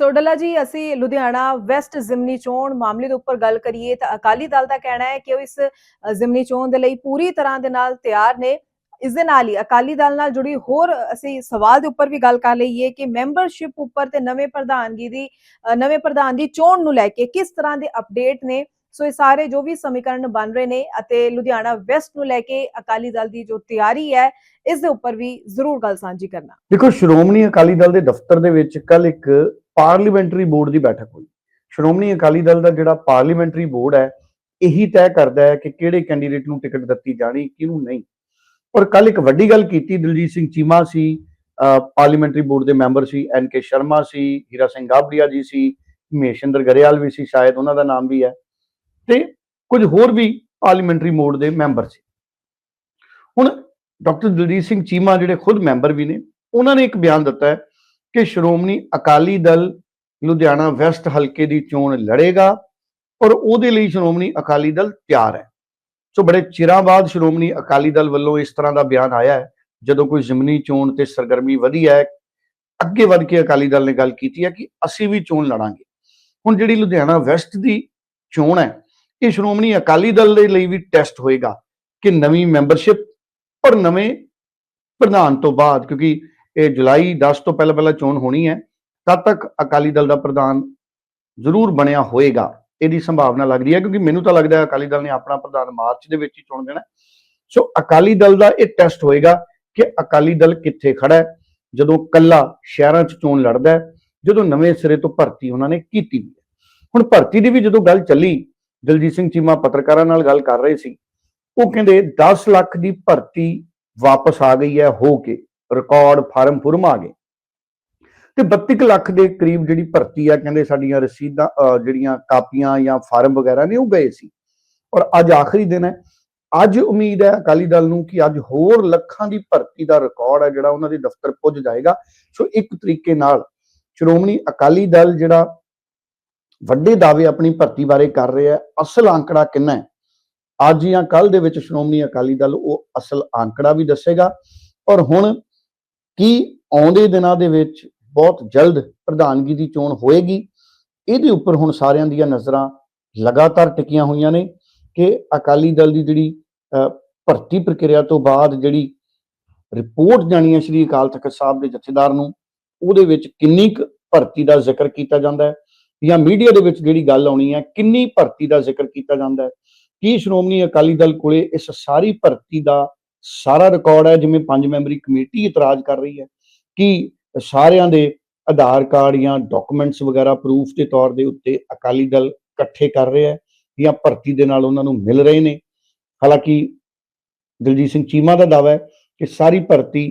ਸੋ ਡੱਲਾ ਜੀ, ਅਸੀਂ ਲੁਧਿਆਣਾ ਵੈਸਟ ਜ਼ਿਮਨੀ ਚੋਣ ਮਾਮਲੇ ਦੇ ਉੱਪਰ ਗੱਲ ਕਰੀਏ ਤਾਂ ਅਕਾਲੀ ਦਲ ਦਾ ਕਹਿਣਾ ਹੈ ਕਿ ਉਹ ਇਸ ਜ਼ਿਮਨੀ ਚੋਣ ਦੇ ਲਈ ਪੂਰੀ ਤਰ੍ਹਾਂ ਦੇ ਨਾਲ ਤਿਆਰ ਨੇ। ਇਸ ਦੇ ਨਾਲ ਹੀ ਅਕਾਲੀ ਦਲ ਨਾਲ ਜੁੜੀ ਹੋਰ ਅਸੀਂ ਸਵਾਲ ਦੇ ਉੱਪਰ ਵੀ ਗੱਲ ਕਰ ਲਈਏ ਕਿ ਮੈਂਬਰਸ਼ਿਪ ਉੱਪਰ ਤੇ ਨਵੇਂ ਪ੍ਰਧਾਨਗੀ ਦੀ ਨਵੇਂ ਪ੍ਰਧਾਨ ਦੀ ਚੋਣ ਨੂੰ ਲੈ ਕੇ ਕਿਸ ਤਰ੍ਹਾਂ ਦੇ ਅਪਡੇਟ ਨੇ ਸੋ ਇਹ ਸਾਰੇ ਜੋ ਵੀ ਸਮੀਕਰਨ ਬਣ ਰਹੇ ਨੇ ਅਤੇ ਲੁਧਿਆਣਾ ਵੈਸਟ ਨੂੰ ਲੈ ਕੇ ਅਕਾਲੀ ਦਲ ਦੀ ਜੋ ਤਿਆਰੀ ਹੈ, ਇਸ ਦੇ ਉੱਪਰ ਵੀ ਜ਼ਰੂਰ ਗੱਲ ਸਾਂਝੀ ਕਰਨਾ।
ਦੇਖੋ, ਸ਼੍ਰੋਮਣੀ ਅਕਾਲੀ ਦਲ ਦੇ ਦਫ਼ਤਰ ਦੇ ਵਿੱਚ ਕੱਲ ਇੱਕ ਪਾਰਲੀਮੈਂਟਰੀ ਬੋਰਡ ਦੀ ਬੈਠਕ ਹੋਈ। ਸ਼੍ਰੋਮਣੀ ਅਕਾਲੀ ਦਲ ਦਾ ਜਿਹੜਾ ਪਾਰਲੀਮੈਂਟਰੀ ਬੋਰਡ ਹੈ, ਇਹੀ ਤੈਅ ਕਰਦਾ ਹੈ ਕਿ ਕਿਹੜੇ ਕੈਂਡੀਡੇਟ ਨੂੰ ਟਿਕਟ ਦਿੱਤੀ ਜਾਣੀ, ਕਿਹਨੂੰ ਨਹੀਂ। ਔਰ ਕੱਲ ਇੱਕ ਵੱਡੀ ਗੱਲ ਕੀਤੀ, ਦਲਜੀਤ ਸਿੰਘ ਚੀਮਾ ਸੀ ਅਹ ਪਾਰਲੀਮੈਂਟਰੀ ਬੋਰਡ ਦੇ ਮੈਂਬਰ ਸੀ, ਐਨ ਕੇ ਸ਼ਰਮਾ ਸੀ, ਹੀਰਾ ਸਿੰਘ ਗਾਬੜੀਆ ਜੀ ਸੀ ਮਹੇਸ਼ਿੰਦਰ ਗਰੇਵਾਲ ਵੀ ਸੀ, ਸ਼ਾਇਦ ਉਹਨਾਂ ਦਾ ਨਾਮ ਵੀ ਹੈ। ਤੇ ਕੁਝ ਹੋਰ ਵੀ ਪਾਰਲੀਮੈਂਟਰੀ ਬੋਰਡ ਦੇ ਮੈਂਬਰ ਸੀ। ਹੁਣ ਡਾਕਟਰ ਦਲਜੀਤ ਸਿੰਘ ਚੀਮਾ ਜਿਹੜੇ ਖੁਦ ਮੈਂਬਰ ਵੀ ਨੇ, ਉਹਨਾਂ ਨੇ ਇੱਕ ਬਿਆਨ ਦਿੱਤਾ ਹੈ ਕਿ ਸ਼੍ਰੋਮਣੀ ਅਕਾਲੀ ਦਲ ਲੁਧਿਆਣਾ ਵੈਸਟ ਹਲਕੇ ਦੀ ਚੋਣ ਲੜੇਗਾ ਔਰ ਉਹਦੇ ਲਈ ਸ਼੍ਰੋਮਣੀ ਅਕਾਲੀ ਦਲ ਤਿਆਰ ਹੈ। ਸੋ ਬੜੇ ਚਿਰਾਂ ਬਾਅਦ ਸ਼੍ਰੋਮਣੀ ਅਕਾਲੀ ਦਲ ਵੱਲੋਂ ਇਸ ਤਰ੍ਹਾਂ ਦਾ ਬਿਆਨ ਆਇਆ ਹੈ। ਜਦੋਂ ਕੋਈ ਜ਼ਿਮਨੀ ਚੋਣ ਤੇ ਸਰਗਰਮੀ ਵਧੀ ਹੈ, ਅੱਗੇ ਵੱਧ ਕੇ ਅਕਾਲੀ ਦਲ ਨੇ ਗੱਲ ਕੀਤੀ ਹੈ ਕਿ ਅਸੀਂ ਵੀ ਚੋਣ ਲੜਾਂਗੇ। ਹੁਣ ਜਿਹੜੀ ਲੁਧਿਆਣਾ ਵੈਸਟ ਦੀ ਚੋਣ ਹੈ ਇਹ ਸ਼੍ਰੋਮਣੀ ਅਕਾਲੀ ਦਲ ਦੇ ਲਈ ਵੀ ਟੈਸਟ ਹੋਏਗਾ ਕਿ ਨਵੀਂ ਮੈਂਬਰਸ਼ਿਪ ਪਰ ਨਵੇਂ ਪ੍ਰਧਾਨ ਤੋਂ ਬਾਅਦ, ਕਿਉਂਕਿ ਇਹ ਜੁਲਾਈ 10 ਤੋਂ ਪਹਿਲਾਂ ਪਹਿਲਾਂ ਚੋਣ ਹੋਣੀ ਹੈ, ਤਦ ਤੱਕ ਅਕਾਲੀ ਦਲ ਦਾ ਪ੍ਰਧਾਨ ਜ਼ਰੂਰ ਬਣਿਆ ਹੋਏਗਾ। ਇਹਦੀ ਸੰਭਾਵਨਾ ਲੱਗਦੀ ਹੈ, ਕਿਉਂਕਿ ਮੈਨੂੰ ਤਾਂ ਲੱਗਦਾ ਹੈ ਅਕਾਲੀ ਦਲ ਨੇ ਆਪਣਾ ਪ੍ਰਧਾਨ ਮਾਰਚ ਦੇ ਵਿੱਚ ਹੀ ਚੁਣ ਦੇਣਾ ਸੋ ਅਕਾਲੀ ਦਲ ਦਾ ਇਹ ਟੈਸਟ ਹੋਏਗਾ ਕਿ ਅਕਾਲੀ ਦਲ ਕਿੱਥੇ ਖੜਾ ਹੈ, ਜਦੋਂ ਕੱਲਾ ਸ਼ਹਿਰਾਂ 'ਚ ਚੋਣ ਲੜਦਾ ਹੈ, ਜਦੋਂ ਨਵੇਂ ਸਿਰੇ ਤੋਂ ਭਰਤੀ ਉਹਨਾਂ ਨੇ ਕੀਤੀ ਹੈ। ਹੁਣ ਭਰਤੀ ਦੀ ਵੀ ਜਦੋਂ ਗੱਲ ਚੱਲੀ ਦਲਜੀਤ ਸਿੰਘ ਚੀਮਾ ਪੱਤਰਕਾਰਾਂ ਨਾਲ ਗੱਲ ਕਰ ਰਹੇ ਸੀ। ਉਹ ਕਹਿੰਦੇ 10 ਲੱਖ ਦੀ ਭਰਤੀ ਵਾਪਸ ਆ ਗਈ ਹੈ, ਹੋ ਕੇ ਰਿਕਾਰਡ ਫਾਰਮ ਫੁਰਮ ਆ ਗਏ। ਤੇ 32 ਕੁ ਲੱਖ ਦੇ ਕਰੀਬ ਜਿਹੜੀ ਭਰਤੀ ਆ, ਕਹਿੰਦੇ ਸਾਡੀਆਂ ਰਸੀਦਾਂ ਜਿਹੜੀਆਂ ਕਾਪੀਆਂ ਜਾਂ ਫਾਰਮ ਵਗੈਰਾ ਨੇ, ਉਹ ਗਏ ਸੀ। ਔਰ ਅੱਜ ਆਖਰੀ ਦਿਨ ਹੈ। ਅੱਜ ਉਮੀਦ ਹੈ ਅਕਾਲੀ ਦਲ ਨੂੰ ਕਿ ਅੱਜ ਹੋਰ ਲੱਖਾਂ ਦੀ ਭਰਤੀ ਦਾ ਰਿਕਾਰਡ ਹੈ ਜਿਹੜਾ ਉਹਨਾਂ ਦੇ ਦਫ਼ਤਰ ਪੁੱਜ ਜਾਏਗਾ। ਸੋ ਇੱਕ ਤਰੀਕੇ ਨਾਲ ਸ਼੍ਰੋਮਣੀ ਅਕਾਲੀ ਦਲ ਜਿਹੜਾ ਵੱਡੇ ਦਾਅਵੇ ਆਪਣੀ ਭਰਤੀ ਬਾਰੇ ਕਰ ਰਿਹਾ ਹੈ। ਅਸਲ ਅੰਕੜਾ ਕਿੰਨਾ ਹੈ? ਅੱਜ ਜਾਂ ਕੱਲ ਦੇ ਵਿੱਚ ਸ਼੍ਰੋਮਣੀ ਅਕਾਲੀ ਦਲ ਉਹ ਅਸਲ ਅੰਕੜਾ ਵੀ ਦੱਸੇਗਾ। ਔਰ ਹੁਣ ਕੀ ਆਉਂਦੇ ਦਿਨਾਂ ਦੇ ਵਿੱਚ ਬਹੁਤ ਜਲਦ ਪ੍ਰਧਾਨਗੀ ਦੀ ਚੋਣ ਹੋਏਗੀ ਇਹਦੇ ਉੱਪਰ ਹੁਣ ਸਾਰਿਆਂ ਦੀਆਂ ਨਜ਼ਰਾਂ ਲਗਾਤਾਰ ਟਿਕੀਆਂ ਹੋਈਆਂ ਨੇ ਕਿ ਅਕਾਲੀ ਦਲ ਦੀ ਜਿਹੜੀ ਅਹ, ਭਰਤੀ ਪ੍ਰਕਿਰਿਆ ਤੋਂ ਬਾਅਦ ਜਿਹੜੀ ਰਿਪੋਰਟ ਜਾਣੀ ਹੈ ਸ਼੍ਰੀ ਅਕਾਲ ਤਖਤ ਸਾਹਿਬ ਦੇ ਜਥੇਦਾਰ ਨੂੰ ਉਹਦੇ ਵਿੱਚ ਕਿੰਨੀ ਕੁ ਭਰਤੀ ਦਾ ਜ਼ਿਕਰ ਕੀਤਾ ਜਾਂਦਾ ਹੈ। ਜਾਂ ਮੀਡੀਆ ਦੇ ਵਿੱਚ ਜਿਹੜੀ ਗੱਲ ਆਉਣੀ ਹੈ, ਕਿੰਨੀ ਭਰਤੀ ਦਾ ਜ਼ਿਕਰ ਕੀਤਾ ਜਾਂਦਾ ਹੈ? ਕੀ ਸ਼੍ਰੋਮਣੀ ਅਕਾਲੀ ਦਲ ਕੋਲੇ ਇਸ ਸਾਰੀ ਭਰਤੀ ਦਾ ਸਾਰਾ ਰਿਕਾਰਡ ਹੈ, ਜਿਵੇਂ ਪੰਜ ਮੈਂਬਰੀ ਕਮੇਟੀ ਇਤਰਾਜ਼ ਕਰ ਰਹੀ ਹੈ? ਕਿ ਸਾਰਿਆਂ ਦੇ ਆਧਾਰ ਕਾਰਡ ਜਾਂ ਡਾਕੂਮੈਂਟਸ ਵਗੈਰਾ ਪ੍ਰੂਫ ਦੇ ਤੌਰ ਦੇ ਉੱਤੇ ਅਕਾਲੀ ਦਲ ਇਕੱਠੇ ਕਰ ਰਿਹਾ ਹੈ ਜਾਂ ਭਰਤੀ ਦੇ ਨਾਲ ਉਹਨਾਂ ਨੂੰ ਮਿਲ ਰਹੇ ਨੇ? ਹਾਲਾਂਕਿ ਦਲਜੀਤ ਸਿੰਘ ਚੀਮਾ ਦਾ ਦਾਅਵਾ ਹੈ ਕਿ ਸਾਰੀ ਭਰਤੀ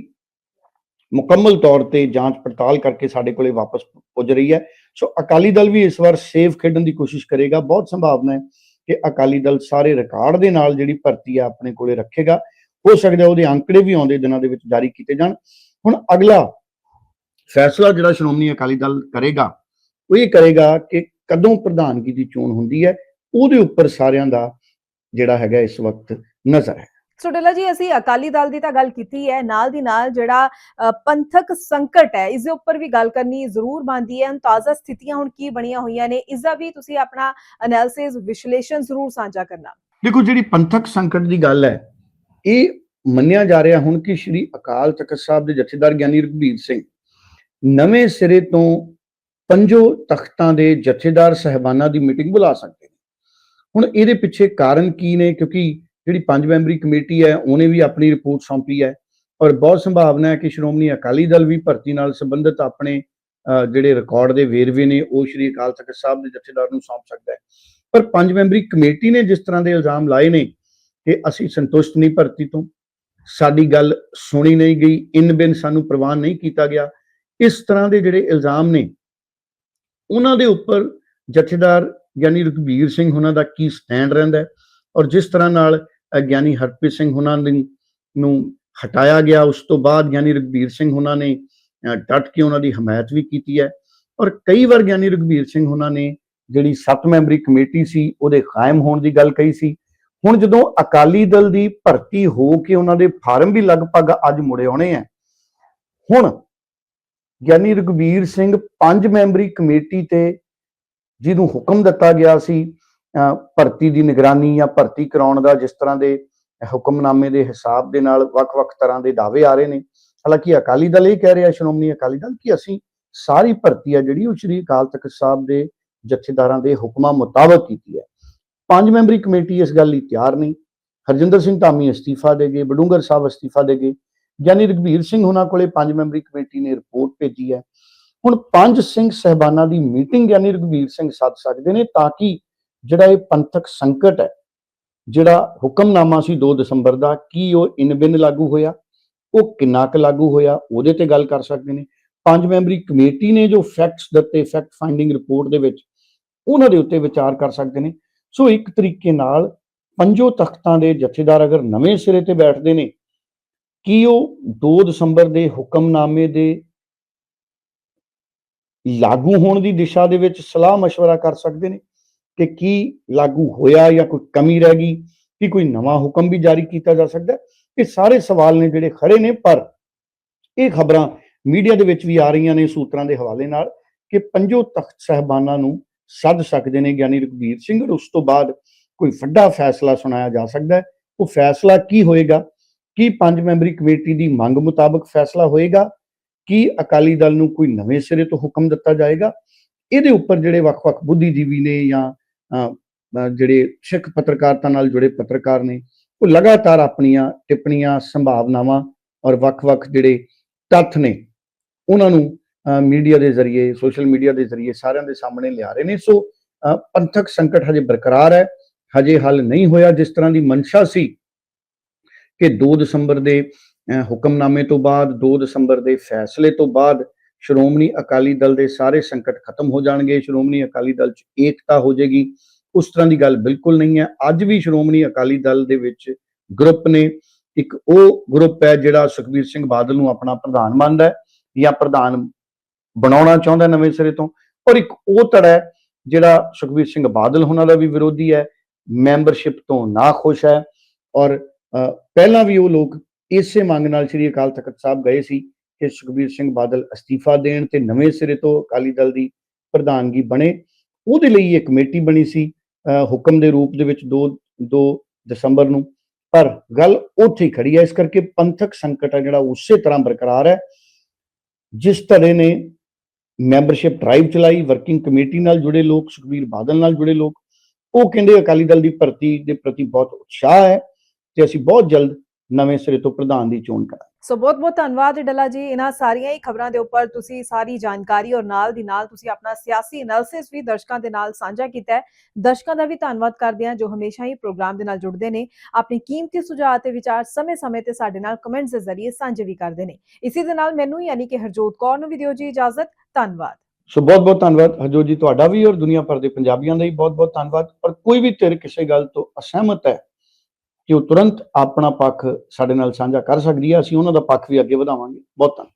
ਮੁਕੰਮਲ ਤੌਰ ਤੇ ਜਾਂਚ ਪੜਤਾਲ ਕਰਕੇ ਸਾਡੇ ਕੋਲੇ ਵਾਪਸ ਪੁੱਜ ਰਹੀ ਹੈ। ਸੋ ਅਕਾਲੀ ਦਲ ਵੀ ਇਸ ਵਾਰ ਸੇਫ ਖੇਡਣ ਦੀ ਕੋਸ਼ਿਸ਼ ਕਰੇਗਾ। ਬਹੁਤ ਸੰਭਾਵਨਾ ਹੈ ਕਿ ਅਕਾਲੀ ਦਲ ਸਾਰੇ ਰਿਕਾਰਡ ਦੇ ਨਾਲ ਜਿਹੜੀ ਭਰਤੀ ਆ ਆਪਣੇ ਕੋਲੇ ਰੱਖੇਗਾ। ਹੋ ਸਕਦਾ ਉਹਦੇ ਅੰਕੜੇ ਵੀ ਆਉਂਦੇ ਦਿਨਾਂ ਦੇ ਵਿੱਚ ਜਾਰੀ ਕੀਤੇ ਜਾਣ। ਹੁਣ ਅਗਲਾ ਫੈਸਲਾ ਜਿਹੜਾ ਸ਼੍ਰੋਮਣੀ ਅਕਾਲੀ ਦਲ ਕਰੇਗਾ, ਉਹ ਇਹ ਕਰੇਗਾ ਕਿ ਕਦੋਂ ਪ੍ਰਧਾਨਗੀ ਦੀ ਚੋਣ ਹੁੰਦੀ ਹੈ, ਉਹਦੇ ਉੱਪਰ ਸਾਰਿਆਂ ਦਾ ਜਿਹੜਾ ਹੈਗਾ ਇਸ ਵਕਤ ਨਜ਼ਰ ਹੈ।
ਸੋ ਜੀ ਅਸੀਂ ਅਕਾਲੀ ਦਲ ਦੀ ਤਾਂ ਗੱਲ ਕੀਤੀ ਹੈ, ਨਾਲ ਦੀ ਨਾਲ ਜਿਹੜਾ ਪੰਥਕ ਸੰਕਟ ਹੈ ਇਸ ਦੇ ਉੱਪਰ ਵੀ ਗੱਲ ਕਰਨੀ ਜ਼ਰੂਰ ਬਣਦੀ ਹੈ। ਤਾਜ਼ਾ ਸਥਿਤੀਆਂ ਹੁਣ ਕੀ ਬਣੀਆਂ ਹੋਈਆਂ ਨੇ ਇਸ ਦਾ ਵੀ ਤੁਸੀਂ ਆਪਣਾ ਐਨਾਲਿਸਿਸ ਵਿਸ਼ਲੇਸ਼ਣ ਜ਼ਰੂਰ ਸਾਂਝਾ ਕਰਨਾ।
ਦੇਖੋ, ਜਿਹੜੀ ਪੰਥਕ ਸੰਕਟ ਦੀ ਗੱਲ ਹੈ, ਇਹ ਮੰਨਿਆ ਜਾ ਰਿਹਾ ਹੁਣ ਕਿ ਸ਼੍ਰੀ ਅਕਾਲ ਤਖਤ ਸਾਹਿਬ ਦੇ ਜਥੇਦਾਰ ਗਿਆਨੀ ਰਘਬੀਰ ਸਿੰਘ ਨਵੇਂ ਸਿਰੇ ਤੋਂ ਪੰਜੋ ਤਖਤਾਂ ਦੇ ਜਥੇਦਾਰ ਸਹਿਬਾਨਾਂ ਦੀ ਮੀਟਿੰਗ ਬੁਲਾ ਸਕਦੇ ਨੇ। ਹੁਣ ਇਹਦੇ ਪਿੱਛੇ ਕਾਰਨ ਕੀ ਨੇ? ਕਿਉਂਕਿ ਜਿਹੜੀ ਪੰਜ ਮੈਂਬਰੀ ਕਮੇਟੀ ਹੈ, ਉਹਨੇ ਵੀ ਆਪਣੀ ਰਿਪੋਰਟ ਸੌਂਪੀ ਹੈ। ਔਰ ਬਹੁਤ ਸੰਭਾਵਨਾ ਹੈ ਕਿ ਸ਼੍ਰੋਮਣੀ ਅਕਾਲੀ ਦਲ ਵੀ ਭਰਤੀ ਨਾਲ ਸੰਬੰਧਿਤ ਆਪਣੇ ਜਿਹੜੇ ਰਿਕਾਰਡ ਦੇ ਵੇਰਵੇ ਨੇ, ਉਹ ਸ਼੍ਰੀ ਅਕਾਲ ਤਖਤ ਸਾਹਿਬ ਦੇ ਜਥੇਦਾਰ ਨੂੰ ਸੌਂਪ ਸਕਦਾ ਹੈ। ਪਰ ਪੰਜ ਮੈਂਬਰੀ ਕਮੇਟੀ ਨੇ ਜਿਸ ਤਰ੍ਹਾਂ ਦੇ ਇਲਜ਼ਾਮ ਲਾਏ ਨੇ ਕਿ ਅਸੀਂ ਸੰਤੁਸ਼ਟ ਨਹੀਂ ਭਰਤੀ ਤੋਂ, ਸਾਡੀ ਗੱਲ ਸੁਣੀ ਨਹੀਂ ਗਈ, ਇਨ ਬਿਨ ਸਾਨੂੰ ਪ੍ਰਵਾਨ ਨਹੀਂ ਕੀਤਾ ਗਿਆ, ਇਸ ਤਰ੍ਹਾਂ ਦੇ ਜਿਹੜੇ ਇਲਜ਼ਾਮ ਨੇ, ਉਹਨਾਂ ਦੇ ਉੱਪਰ ਜਥੇਦਾਰ ਯਾਨੀ ਰਘਬੀਰ ਸਿੰਘ ਉਹਨਾਂ ਦਾ ਕੀ ਸਟੈਂਡ ਰਹਿੰਦਾ ਔਰ ਜਿਸ ਤਰ੍ਹਾਂ ਨਾਲ ਗਿਆਨੀ ਹਰਪ੍ਰੀਤ ਸਿੰਘ ਹੁਣਾਂ ਦੀ ਨੂੰ ਹਟਾਇਆ ਗਿਆ। ਉਸ ਤੋਂ ਬਾਅਦ ਗਿਆਨੀ ਰਘਬੀਰ ਸਿੰਘ ਉਹਨਾਂ ਨੇ ਅ, ਡਟ ਕੇ ਉਹਨਾਂ ਦੀ ਹਮਾਇਤ ਵੀ ਕੀਤੀ ਹੈ। ਔਰ ਕਈ ਵਾਰ ਗਿਆਨੀ ਰਘਬੀਰ ਸਿੰਘ ਉਹਨਾਂ ਨੇ ਜਿਹੜੀ ਸੱਤ ਮੈਂਬਰੀ ਕਮੇਟੀ ਸੀ ਉਹਦੇ ਕਾਇਮ ਹੋਣ ਦੀ ਗੱਲ ਕਹੀ ਸੀ। ਹੁਣ ਜਦੋਂ ਅਕਾਲੀ ਦਲ ਦੀ ਭਰਤੀ ਹੋ ਕੇ ਉਹਨਾਂ ਦੇ ਫਾਰਮ ਵੀ ਲਗਭਗ ਅੱਜ ਮੁੜੇ ਆਉਣੇ ਆ ਹੁਣ ਗਿਆਨੀ ਰਘਬੀਰ ਸਿੰਘ ਪੰਜ ਮੈਂਬਰੀ ਕਮੇਟੀ ਤੇ ਜਿਹਨੂੰ ਹੁਕਮ ਦਿੱਤਾ ਗਿਆ ਸੀ ਭਰਤੀ ਦੀ ਨਿਗਰਾਨੀ ਜਾਂ ਭਰਤੀ ਕਰਾਉਣ ਦਾ ਜਿਸ ਤਰ੍ਹਾਂ ਦੇ ਹੁਕਮਨਾਮੇ ਦੇ ਹਿਸਾਬ ਦੇ ਨਾਲ ਵੱਖ-ਵੱਖ ਤਰ੍ਹਾਂ ਦੇ ਦਾਅਵੇ ਆ ਰਹੇ ਨੇ। ਹਾਲਾਂਕਿ ਅਕਾਲੀ ਦਲ ਇਹ ਕਹਿ ਰਿਹਾ, ਸ਼੍ਰੋਮਣੀ ਅਕਾਲੀ ਦਲ, ਕਿ ਅਸੀਂ ਸਾਰੀ ਭਰਤੀ ਆ ਜਿਹੜੀ ਉਹ ਸ਼੍ਰੀ ਅਕਾਲ ਤਖਤ ਸਾਹਿਬ ਦੇ ਜਥੇਦਾਰਾਂ ਦੇ ਹੁਕਮਾਂ ਮੁਤਾਬਕ ਕੀਤੀ ਹੈ। ਪੰਜ ਮੈਂਬਰੀ ਕਮੇਟੀ ਇਸ ਗੱਲ ਲਈ ਤਿਆਰ ਨਹੀਂ। ਹਰਜਿੰਦਰ ਸਿੰਘ ਧਾਮੀ ਅਸਤੀਫਾ ਦੇ ਗਏ, ਬਡੂੰਗਰ ਸਾਹਿਬ ਅਸਤੀਫਾ ਦੇ ਗਏ। ਯਾਨੀ ਰਘਬੀਰ ਸਿੰਘ ਉਹਨਾਂ ਕੋਲੇ ਪੰਜ ਮੈਂਬਰੀ ਕਮੇਟੀ ਨੇ ਰਿਪੋਰਟ ਭੇਜੀ ਹੈ। ਹੁਣ ਪੰਜ ਸਿੰਘ ਸਹਿਬਾਨਾਂ ਦੀ ਮੀਟਿੰਗ ਯਾਨੀ ਰਘਵੀਰ ਸਿੰਘ ਸੱਦ ਸਕਦੇ ਨੇ ਤਾਂ ਕਿ ਜਿਹੜਾ ਇਹ ਪੰਥਕ ਸੰਕਟ ਹੈ ਜਿਹੜਾ ਹੁਕਮਨਾਮਾ ਸੀ 2 ਦਸੰਬਰ ਦਾ ਕੀ ਉਹ ਇਨ ਬਿਨ ਲਾਗੂ ਹੋਇਆ ਉਹ ਕਿੰਨਾ ਕੁ ਲਾਗੂ ਹੋਇਆ ਉਹਦੇ ਤੇ ਗੱਲ ਕਰ ਸਕਦੇ ਨੇ ਪੰਜ ਮੈਂਬਰੀ ਕਮੇਟੀ ਨੇ ਜੋ ਫੈਕਟਸ ਦਿੱਤੇ ਫੈਕਟ ਫਾਈਂਡਿੰਗ ਰਿਪੋਰਟ ਦੇ ਵਿੱਚ ਉਹਨਾਂ ਦੇ ਉੱਤੇ ਵਿਚਾਰ ਕਰ ਸਕਦੇ ਨੇ ਸੋ ਇੱਕ ਤਰੀਕੇ ਨਾਲ ਪੰਜੋ ਤਖਤਾਂ ਦੇ ਜਥੇਦਾਰ ਅਗਰ ਨਵੇਂ ਸਿਰੇ ਤੇ ਬੈਠਦੇ ਨੇ ਕੀ ਉਹ 2 ਦਸੰਬਰ ਦੇ ਹੁਕਮਨਾਮੇ ਦੇ ਲਾਗੂ ਹੋਣ ਦੀ ਦਿਸ਼ਾ ਦੇ ਵਿੱਚ ਸਲਾਹ مشورہ ਕਰ ਸਕਦੇ ਨੇ ਕਿ ਕੀ ਲਾਗੂ ਹੋਇਆ ਜਾਂ ਕੋਈ ਕਮੀ ਰਹਿ ਗਈ, ਕਿ ਕੋਈ ਨਵਾਂ ਹੁਕਮ ਵੀ ਜਾਰੀ ਕੀਤਾ ਜਾ ਸਕਦਾ ਇਹ ਸਾਰੇ ਸਵਾਲ ਨੇ ਜਿਹੜੇ ਖੜੇ ਨੇ, ਪਰ ਇਹ ਖਬਰਾਂ ਮੀਡੀਆ ਦੇ ਵਿੱਚ ਵੀ ਆ ਰਹੀਆਂ ਨੇ ਸੂਤਰਾਂ ਦੇ ਹਵਾਲੇ ਨਾਲ ਕਿ ਪੰਜੋ ਤਖਤ ਸਹਿਬਾਨਾਂ ਨੂੰ ਸੱਦ ਸਕਦੇ ਨੇ ਗਿਆਨੀ ਰਘਬੀਰ ਸਿੰਘ, ਔਰ ਉਸ ਤੋਂ ਬਾਅਦ ਕੋਈ ਵੱਡਾ ਫੈਸਲਾ ਸੁਣਾਇਆ ਜਾ ਸਕਦਾ ਹੈ। ਉਹ ਫੈਸਲਾ ਕੀ ਹੋਏਗਾ? ਕੀ ਪੰਜ ਮੈਂਬਰੀ ਕਮੇਟੀ ਦੀ ਮੰਗ ਮੁਤਾਬਕ ਫੈਸਲਾ ਹੋਏਗਾ? ਕੀ ਅਕਾਲੀ ਦਲ ਨੂੰ ਕੋਈ ਨਵੇਂ ਸਿਰੇ ਤੋਂ ਹੁਕਮ ਦਿੱਤਾ ਜਾਏਗਾ? ਇਹਦੇ ਉੱਪਰ ਜਿਹੜੇ ਵੱਖ-ਵੱਖ ਬੁੱਧੀਜੀਵੀ ਨੇ ਜਾਂ ਜਿਹੜੇ ਸਿੱਖ ਪੱਤਰਕਾਰਤਾ ਨਾਲ ਜੁੜੇ ਪੱਤਰਕਾਰ ਨੇ ਉਹ ਲਗਾਤਾਰ ਆਪਣੀਆਂ ਟਿੱਪਣੀਆਂ ਸੰਭਾਵਨਾਵਾਂ ਔਰ ਵੱਖ-ਵੱਖ ਜਿਹੜੇ ਤੱਥ ਨੇ ਉਹਨਾਂ ਨੂੰ ਮੀਡੀਆ ਦੇ ਜ਼ਰੀਏ ਸੋਸ਼ਲ ਮੀਡੀਆ ਦੇ ਜ਼ਰੀਏ ਸਾਰਿਆਂ ਦੇ ਸਾਹਮਣੇ ਲਿਆ ਰਹੇ ਨੇ। ਸੋ ਅ, ਪੰਥਕ ਸੰਕਟ ਹਜੇ ਬਰਕਰਾਰ ਹੈ ਹਜੇ ਹੱਲ ਨਹੀਂ ਹੋਇਆ। ਜਿਸ ਤਰ੍ਹਾਂ ਦੀ ਮਨਸ਼ਾ ਸੀ ਕਿ 2 ਦਸੰਬਰ ਦੇ ਹੁਕਮਨਾਮੇ ਤੋਂ ਬਾਅਦ 2 ਦਸੰਬਰ ਦੇ ਫੈਸਲੇ ਤੋਂ ਬਾਅਦ ਸ਼੍ਰੋਮਣੀ ਅਕਾਲੀ ਦਲ ਦੇ ਸਾਰੇ ਸੰਕਟ ਖਤਮ ਹੋ ਜਾਣਗੇ, ਸ਼੍ਰੋਮਣੀ ਅਕਾਲੀ ਦਲ 'ਚ ਏਕਤਾ ਹੋ ਜਾਏਗੀ। ਉਸ ਤਰ੍ਹਾਂ ਦੀ ਗੱਲ ਬਿਲਕੁਲ ਨਹੀਂ ਹੈ। ਅੱਜ ਵੀ ਸ਼੍ਰੋਮਣੀ ਅਕਾਲੀ ਦਲ ਦੇ ਵਿੱਚ ਗਰੁੱਪ ਨੇ, ਇੱਕ ਉਹ ਗਰੁੱਪ ਹੈ ਜਿਹੜਾ ਸੁਖਬੀਰ ਸਿੰਘ ਬਾਦਲ ਨੂੰ ਆਪਣਾ ਪ੍ਰਧਾਨ ਮੰਨਦਾ ਹੈ ਜਾਂ ਪ੍ਰਧਾਨ ਬਣਾਉਣਾ ਚਾਹੁੰਦਾ ਨਵੇਂ ਸਿਰੇ ਤੋਂ। ਔਰ ਇੱਕ ਉਹ ਧੜਾ ਹੈ ਜਿਹੜਾ ਸੁਖਬੀਰ ਸਿੰਘ ਬਾਦਲ ਉਹਨਾਂ ਦਾ ਵੀ ਵਿਰੋਧੀ ਹੈ, ਮੈਂਬਰਸ਼ਿਪ ਤੋਂ ਨਾ ਖੁਸ਼ ਹੈ। ਔਰ ਪਹਿਲਾਂ ਵੀ ਉਹ ਲੋਕ ਇਸੇ ਮੰਗ ਨਾਲ ਸ੍ਰੀ ਅਕਾਲ ਤਖਤ ਸਾਹਿਬ ਗਏ ਸੀ ਕਿ ਸੁਖਬੀਰ ਸਿੰਘ ਬਾਦਲ ਅਸਤੀਫਾ ਦੇਣ ਤੇ ਨਵੇਂ ਸਿਰੇ ਤੋਂ ਅਕਾਲੀ ਦਲ ਦੀ ਪ੍ਰਧਾਨਗੀ ਬਣੇ। ਉਹਦੇ ਲਈ ਇਹ ਕਮੇਟੀ ਬਣੀ ਸੀ ਅ, ਹੁਕਮ ਦੇ ਰੂਪ ਦੇ ਵਿੱਚ 2 2 ਦਸੰਬਰ ਨੂੰ। ਪਰ ਗੱਲ ਉੱਥੇ ਹੀ ਖੜੀ ਹੈ ਇਸ ਕਰਕੇ ਪੰਥਕ ਸੰਕਟ ਹੈ ਜਿਹੜਾ ਉਸੇ ਤਰ੍ਹਾਂ ਬਰਕਰਾਰ ਹੈ ਜਿਸ ਤਰ੍ਹਾਂ ਨੇ ਮੈਂਬਰਸ਼ਿਪ ਡਰਾਈਵ ਚਲਾਈ ਵਰਕਿੰਗ ਕਮੇਟੀ ਨਾਲ ਜੁੜੇ ਲੋਕ ਸੁਖਬੀਰ ਬਾਦਲ ਨਾਲ ਜੁੜੇ ਲੋਕ। ਉਹ ਕਹਿੰਦੇ ਅਕਾਲੀ ਦਲ ਦੀ ਭਰਤੀ ਦੇ ਪ੍ਰਤੀ ਬਹੁਤ ਉਤਸ਼ਾਹ ਹੈ ਤੇ ਅਸੀਂ ਬਹੁਤ ਜਲਦ ਨਵੇਂ ਸਿਰੇ ਤੋਂ ਪ੍ਰਧਾਨ ਦੀ ਚੋਣ ਕਰਾਂਗੇ।
ਸੋ ਬਹੁਤ ਬਹੁਤ ਧੰਨਵਾਦ ਡੱਲਾ ਜੀ ਇਹਨਾਂ ਸਾਰੀਆਂ ਹੀ ਖਬਰਾਂ ਦੇ ਉੱਪਰ ਤੁਸੀਂ ਸਾਰੀ ਜਾਣਕਾਰੀ ਔਰ ਨਾਲ ਦੀ ਨਾਲ ਤੁਸੀਂ ਆਪਣਾ ਸਿਆਸੀ ਐਨਾਲਿਸਿਸ ਵੀ ਦਰਸ਼ਕਾਂ ਦੇ ਨਾਲ ਸਾਂਝਾ ਕੀਤਾ ਹੈ। ਦਰਸ਼ਕਾਂ ਦਾ ਵੀ ਧੰਨਵਾਦ ਕਰਦੇ ਹਾਂ ਜੋ ਹਮੇਸ਼ਾ ਹੀ ਪ੍ਰੋਗਰਾਮ ਦੇ ਨਾਲ ਜੁੜਦੇ ਨੇ। ਆਪਣੀ ਕੀਮਤੀ ਸੁਝਾਅ ਤੇ ਵਿਚਾਰ ਸਮੇਂ-ਸਮੇਂ ਤੇ ਸਾਡੇ ਨਾਲ ਕਮੈਂਟਸ ਦੇ ਜ਼ਰੀਏ ਸਾਂਝੇ ਵੀ ਕਰਦੇ ਨੇ। ਇਸੇ ਦੇ ਨਾਲ ਮੈਨੂੰ ਯਾਨੀ ਕਿ ਹਰਜੋਤ ਕੌਰ ਨੂੰ ਵੀ ਦਿਓ ਜੀ ਇਜਾਜ਼ਤ। ਧੰਨਵਾਦ।
ਸੋ ਬਹੁਤ ਬਹੁਤ ਧੰਨਵਾਦ। ਹਰਜੋਤ ਜੀ ਤੁਹਾਡਾ ਵੀ ਔਰ ਦੁਨੀਆ ਭਰ ਦੇ ਪੰਜਾਬੀਆਂ ਦਾ ਵੀ ਬਹੁਤ ਬਹੁਤ ਧੰਨਵਾਦ। ਔਰ ਕੋਈ ਵੀ ਧਿਰ ਕਿਸੇ ਗੱਲ ਤੋਂ ਅਸਹਿਮਤ ਹੈ ਕਿ ਉਹ ਤੁਰੰਤ ਆਪਣਾ ਪੱਖ ਸਾਡੇ ਨਾਲ ਸਾਂਝਾ ਕਰ ਸਕਦੀ ਹੈ ਅਸੀਂ ਉਹਨਾਂ ਦਾ ਪੱਖ ਵੀ ਅੱਗੇ ਵਧਾਵਾਂਗੇ। ਬਹੁਤ ਧੰਨਵਾਦ।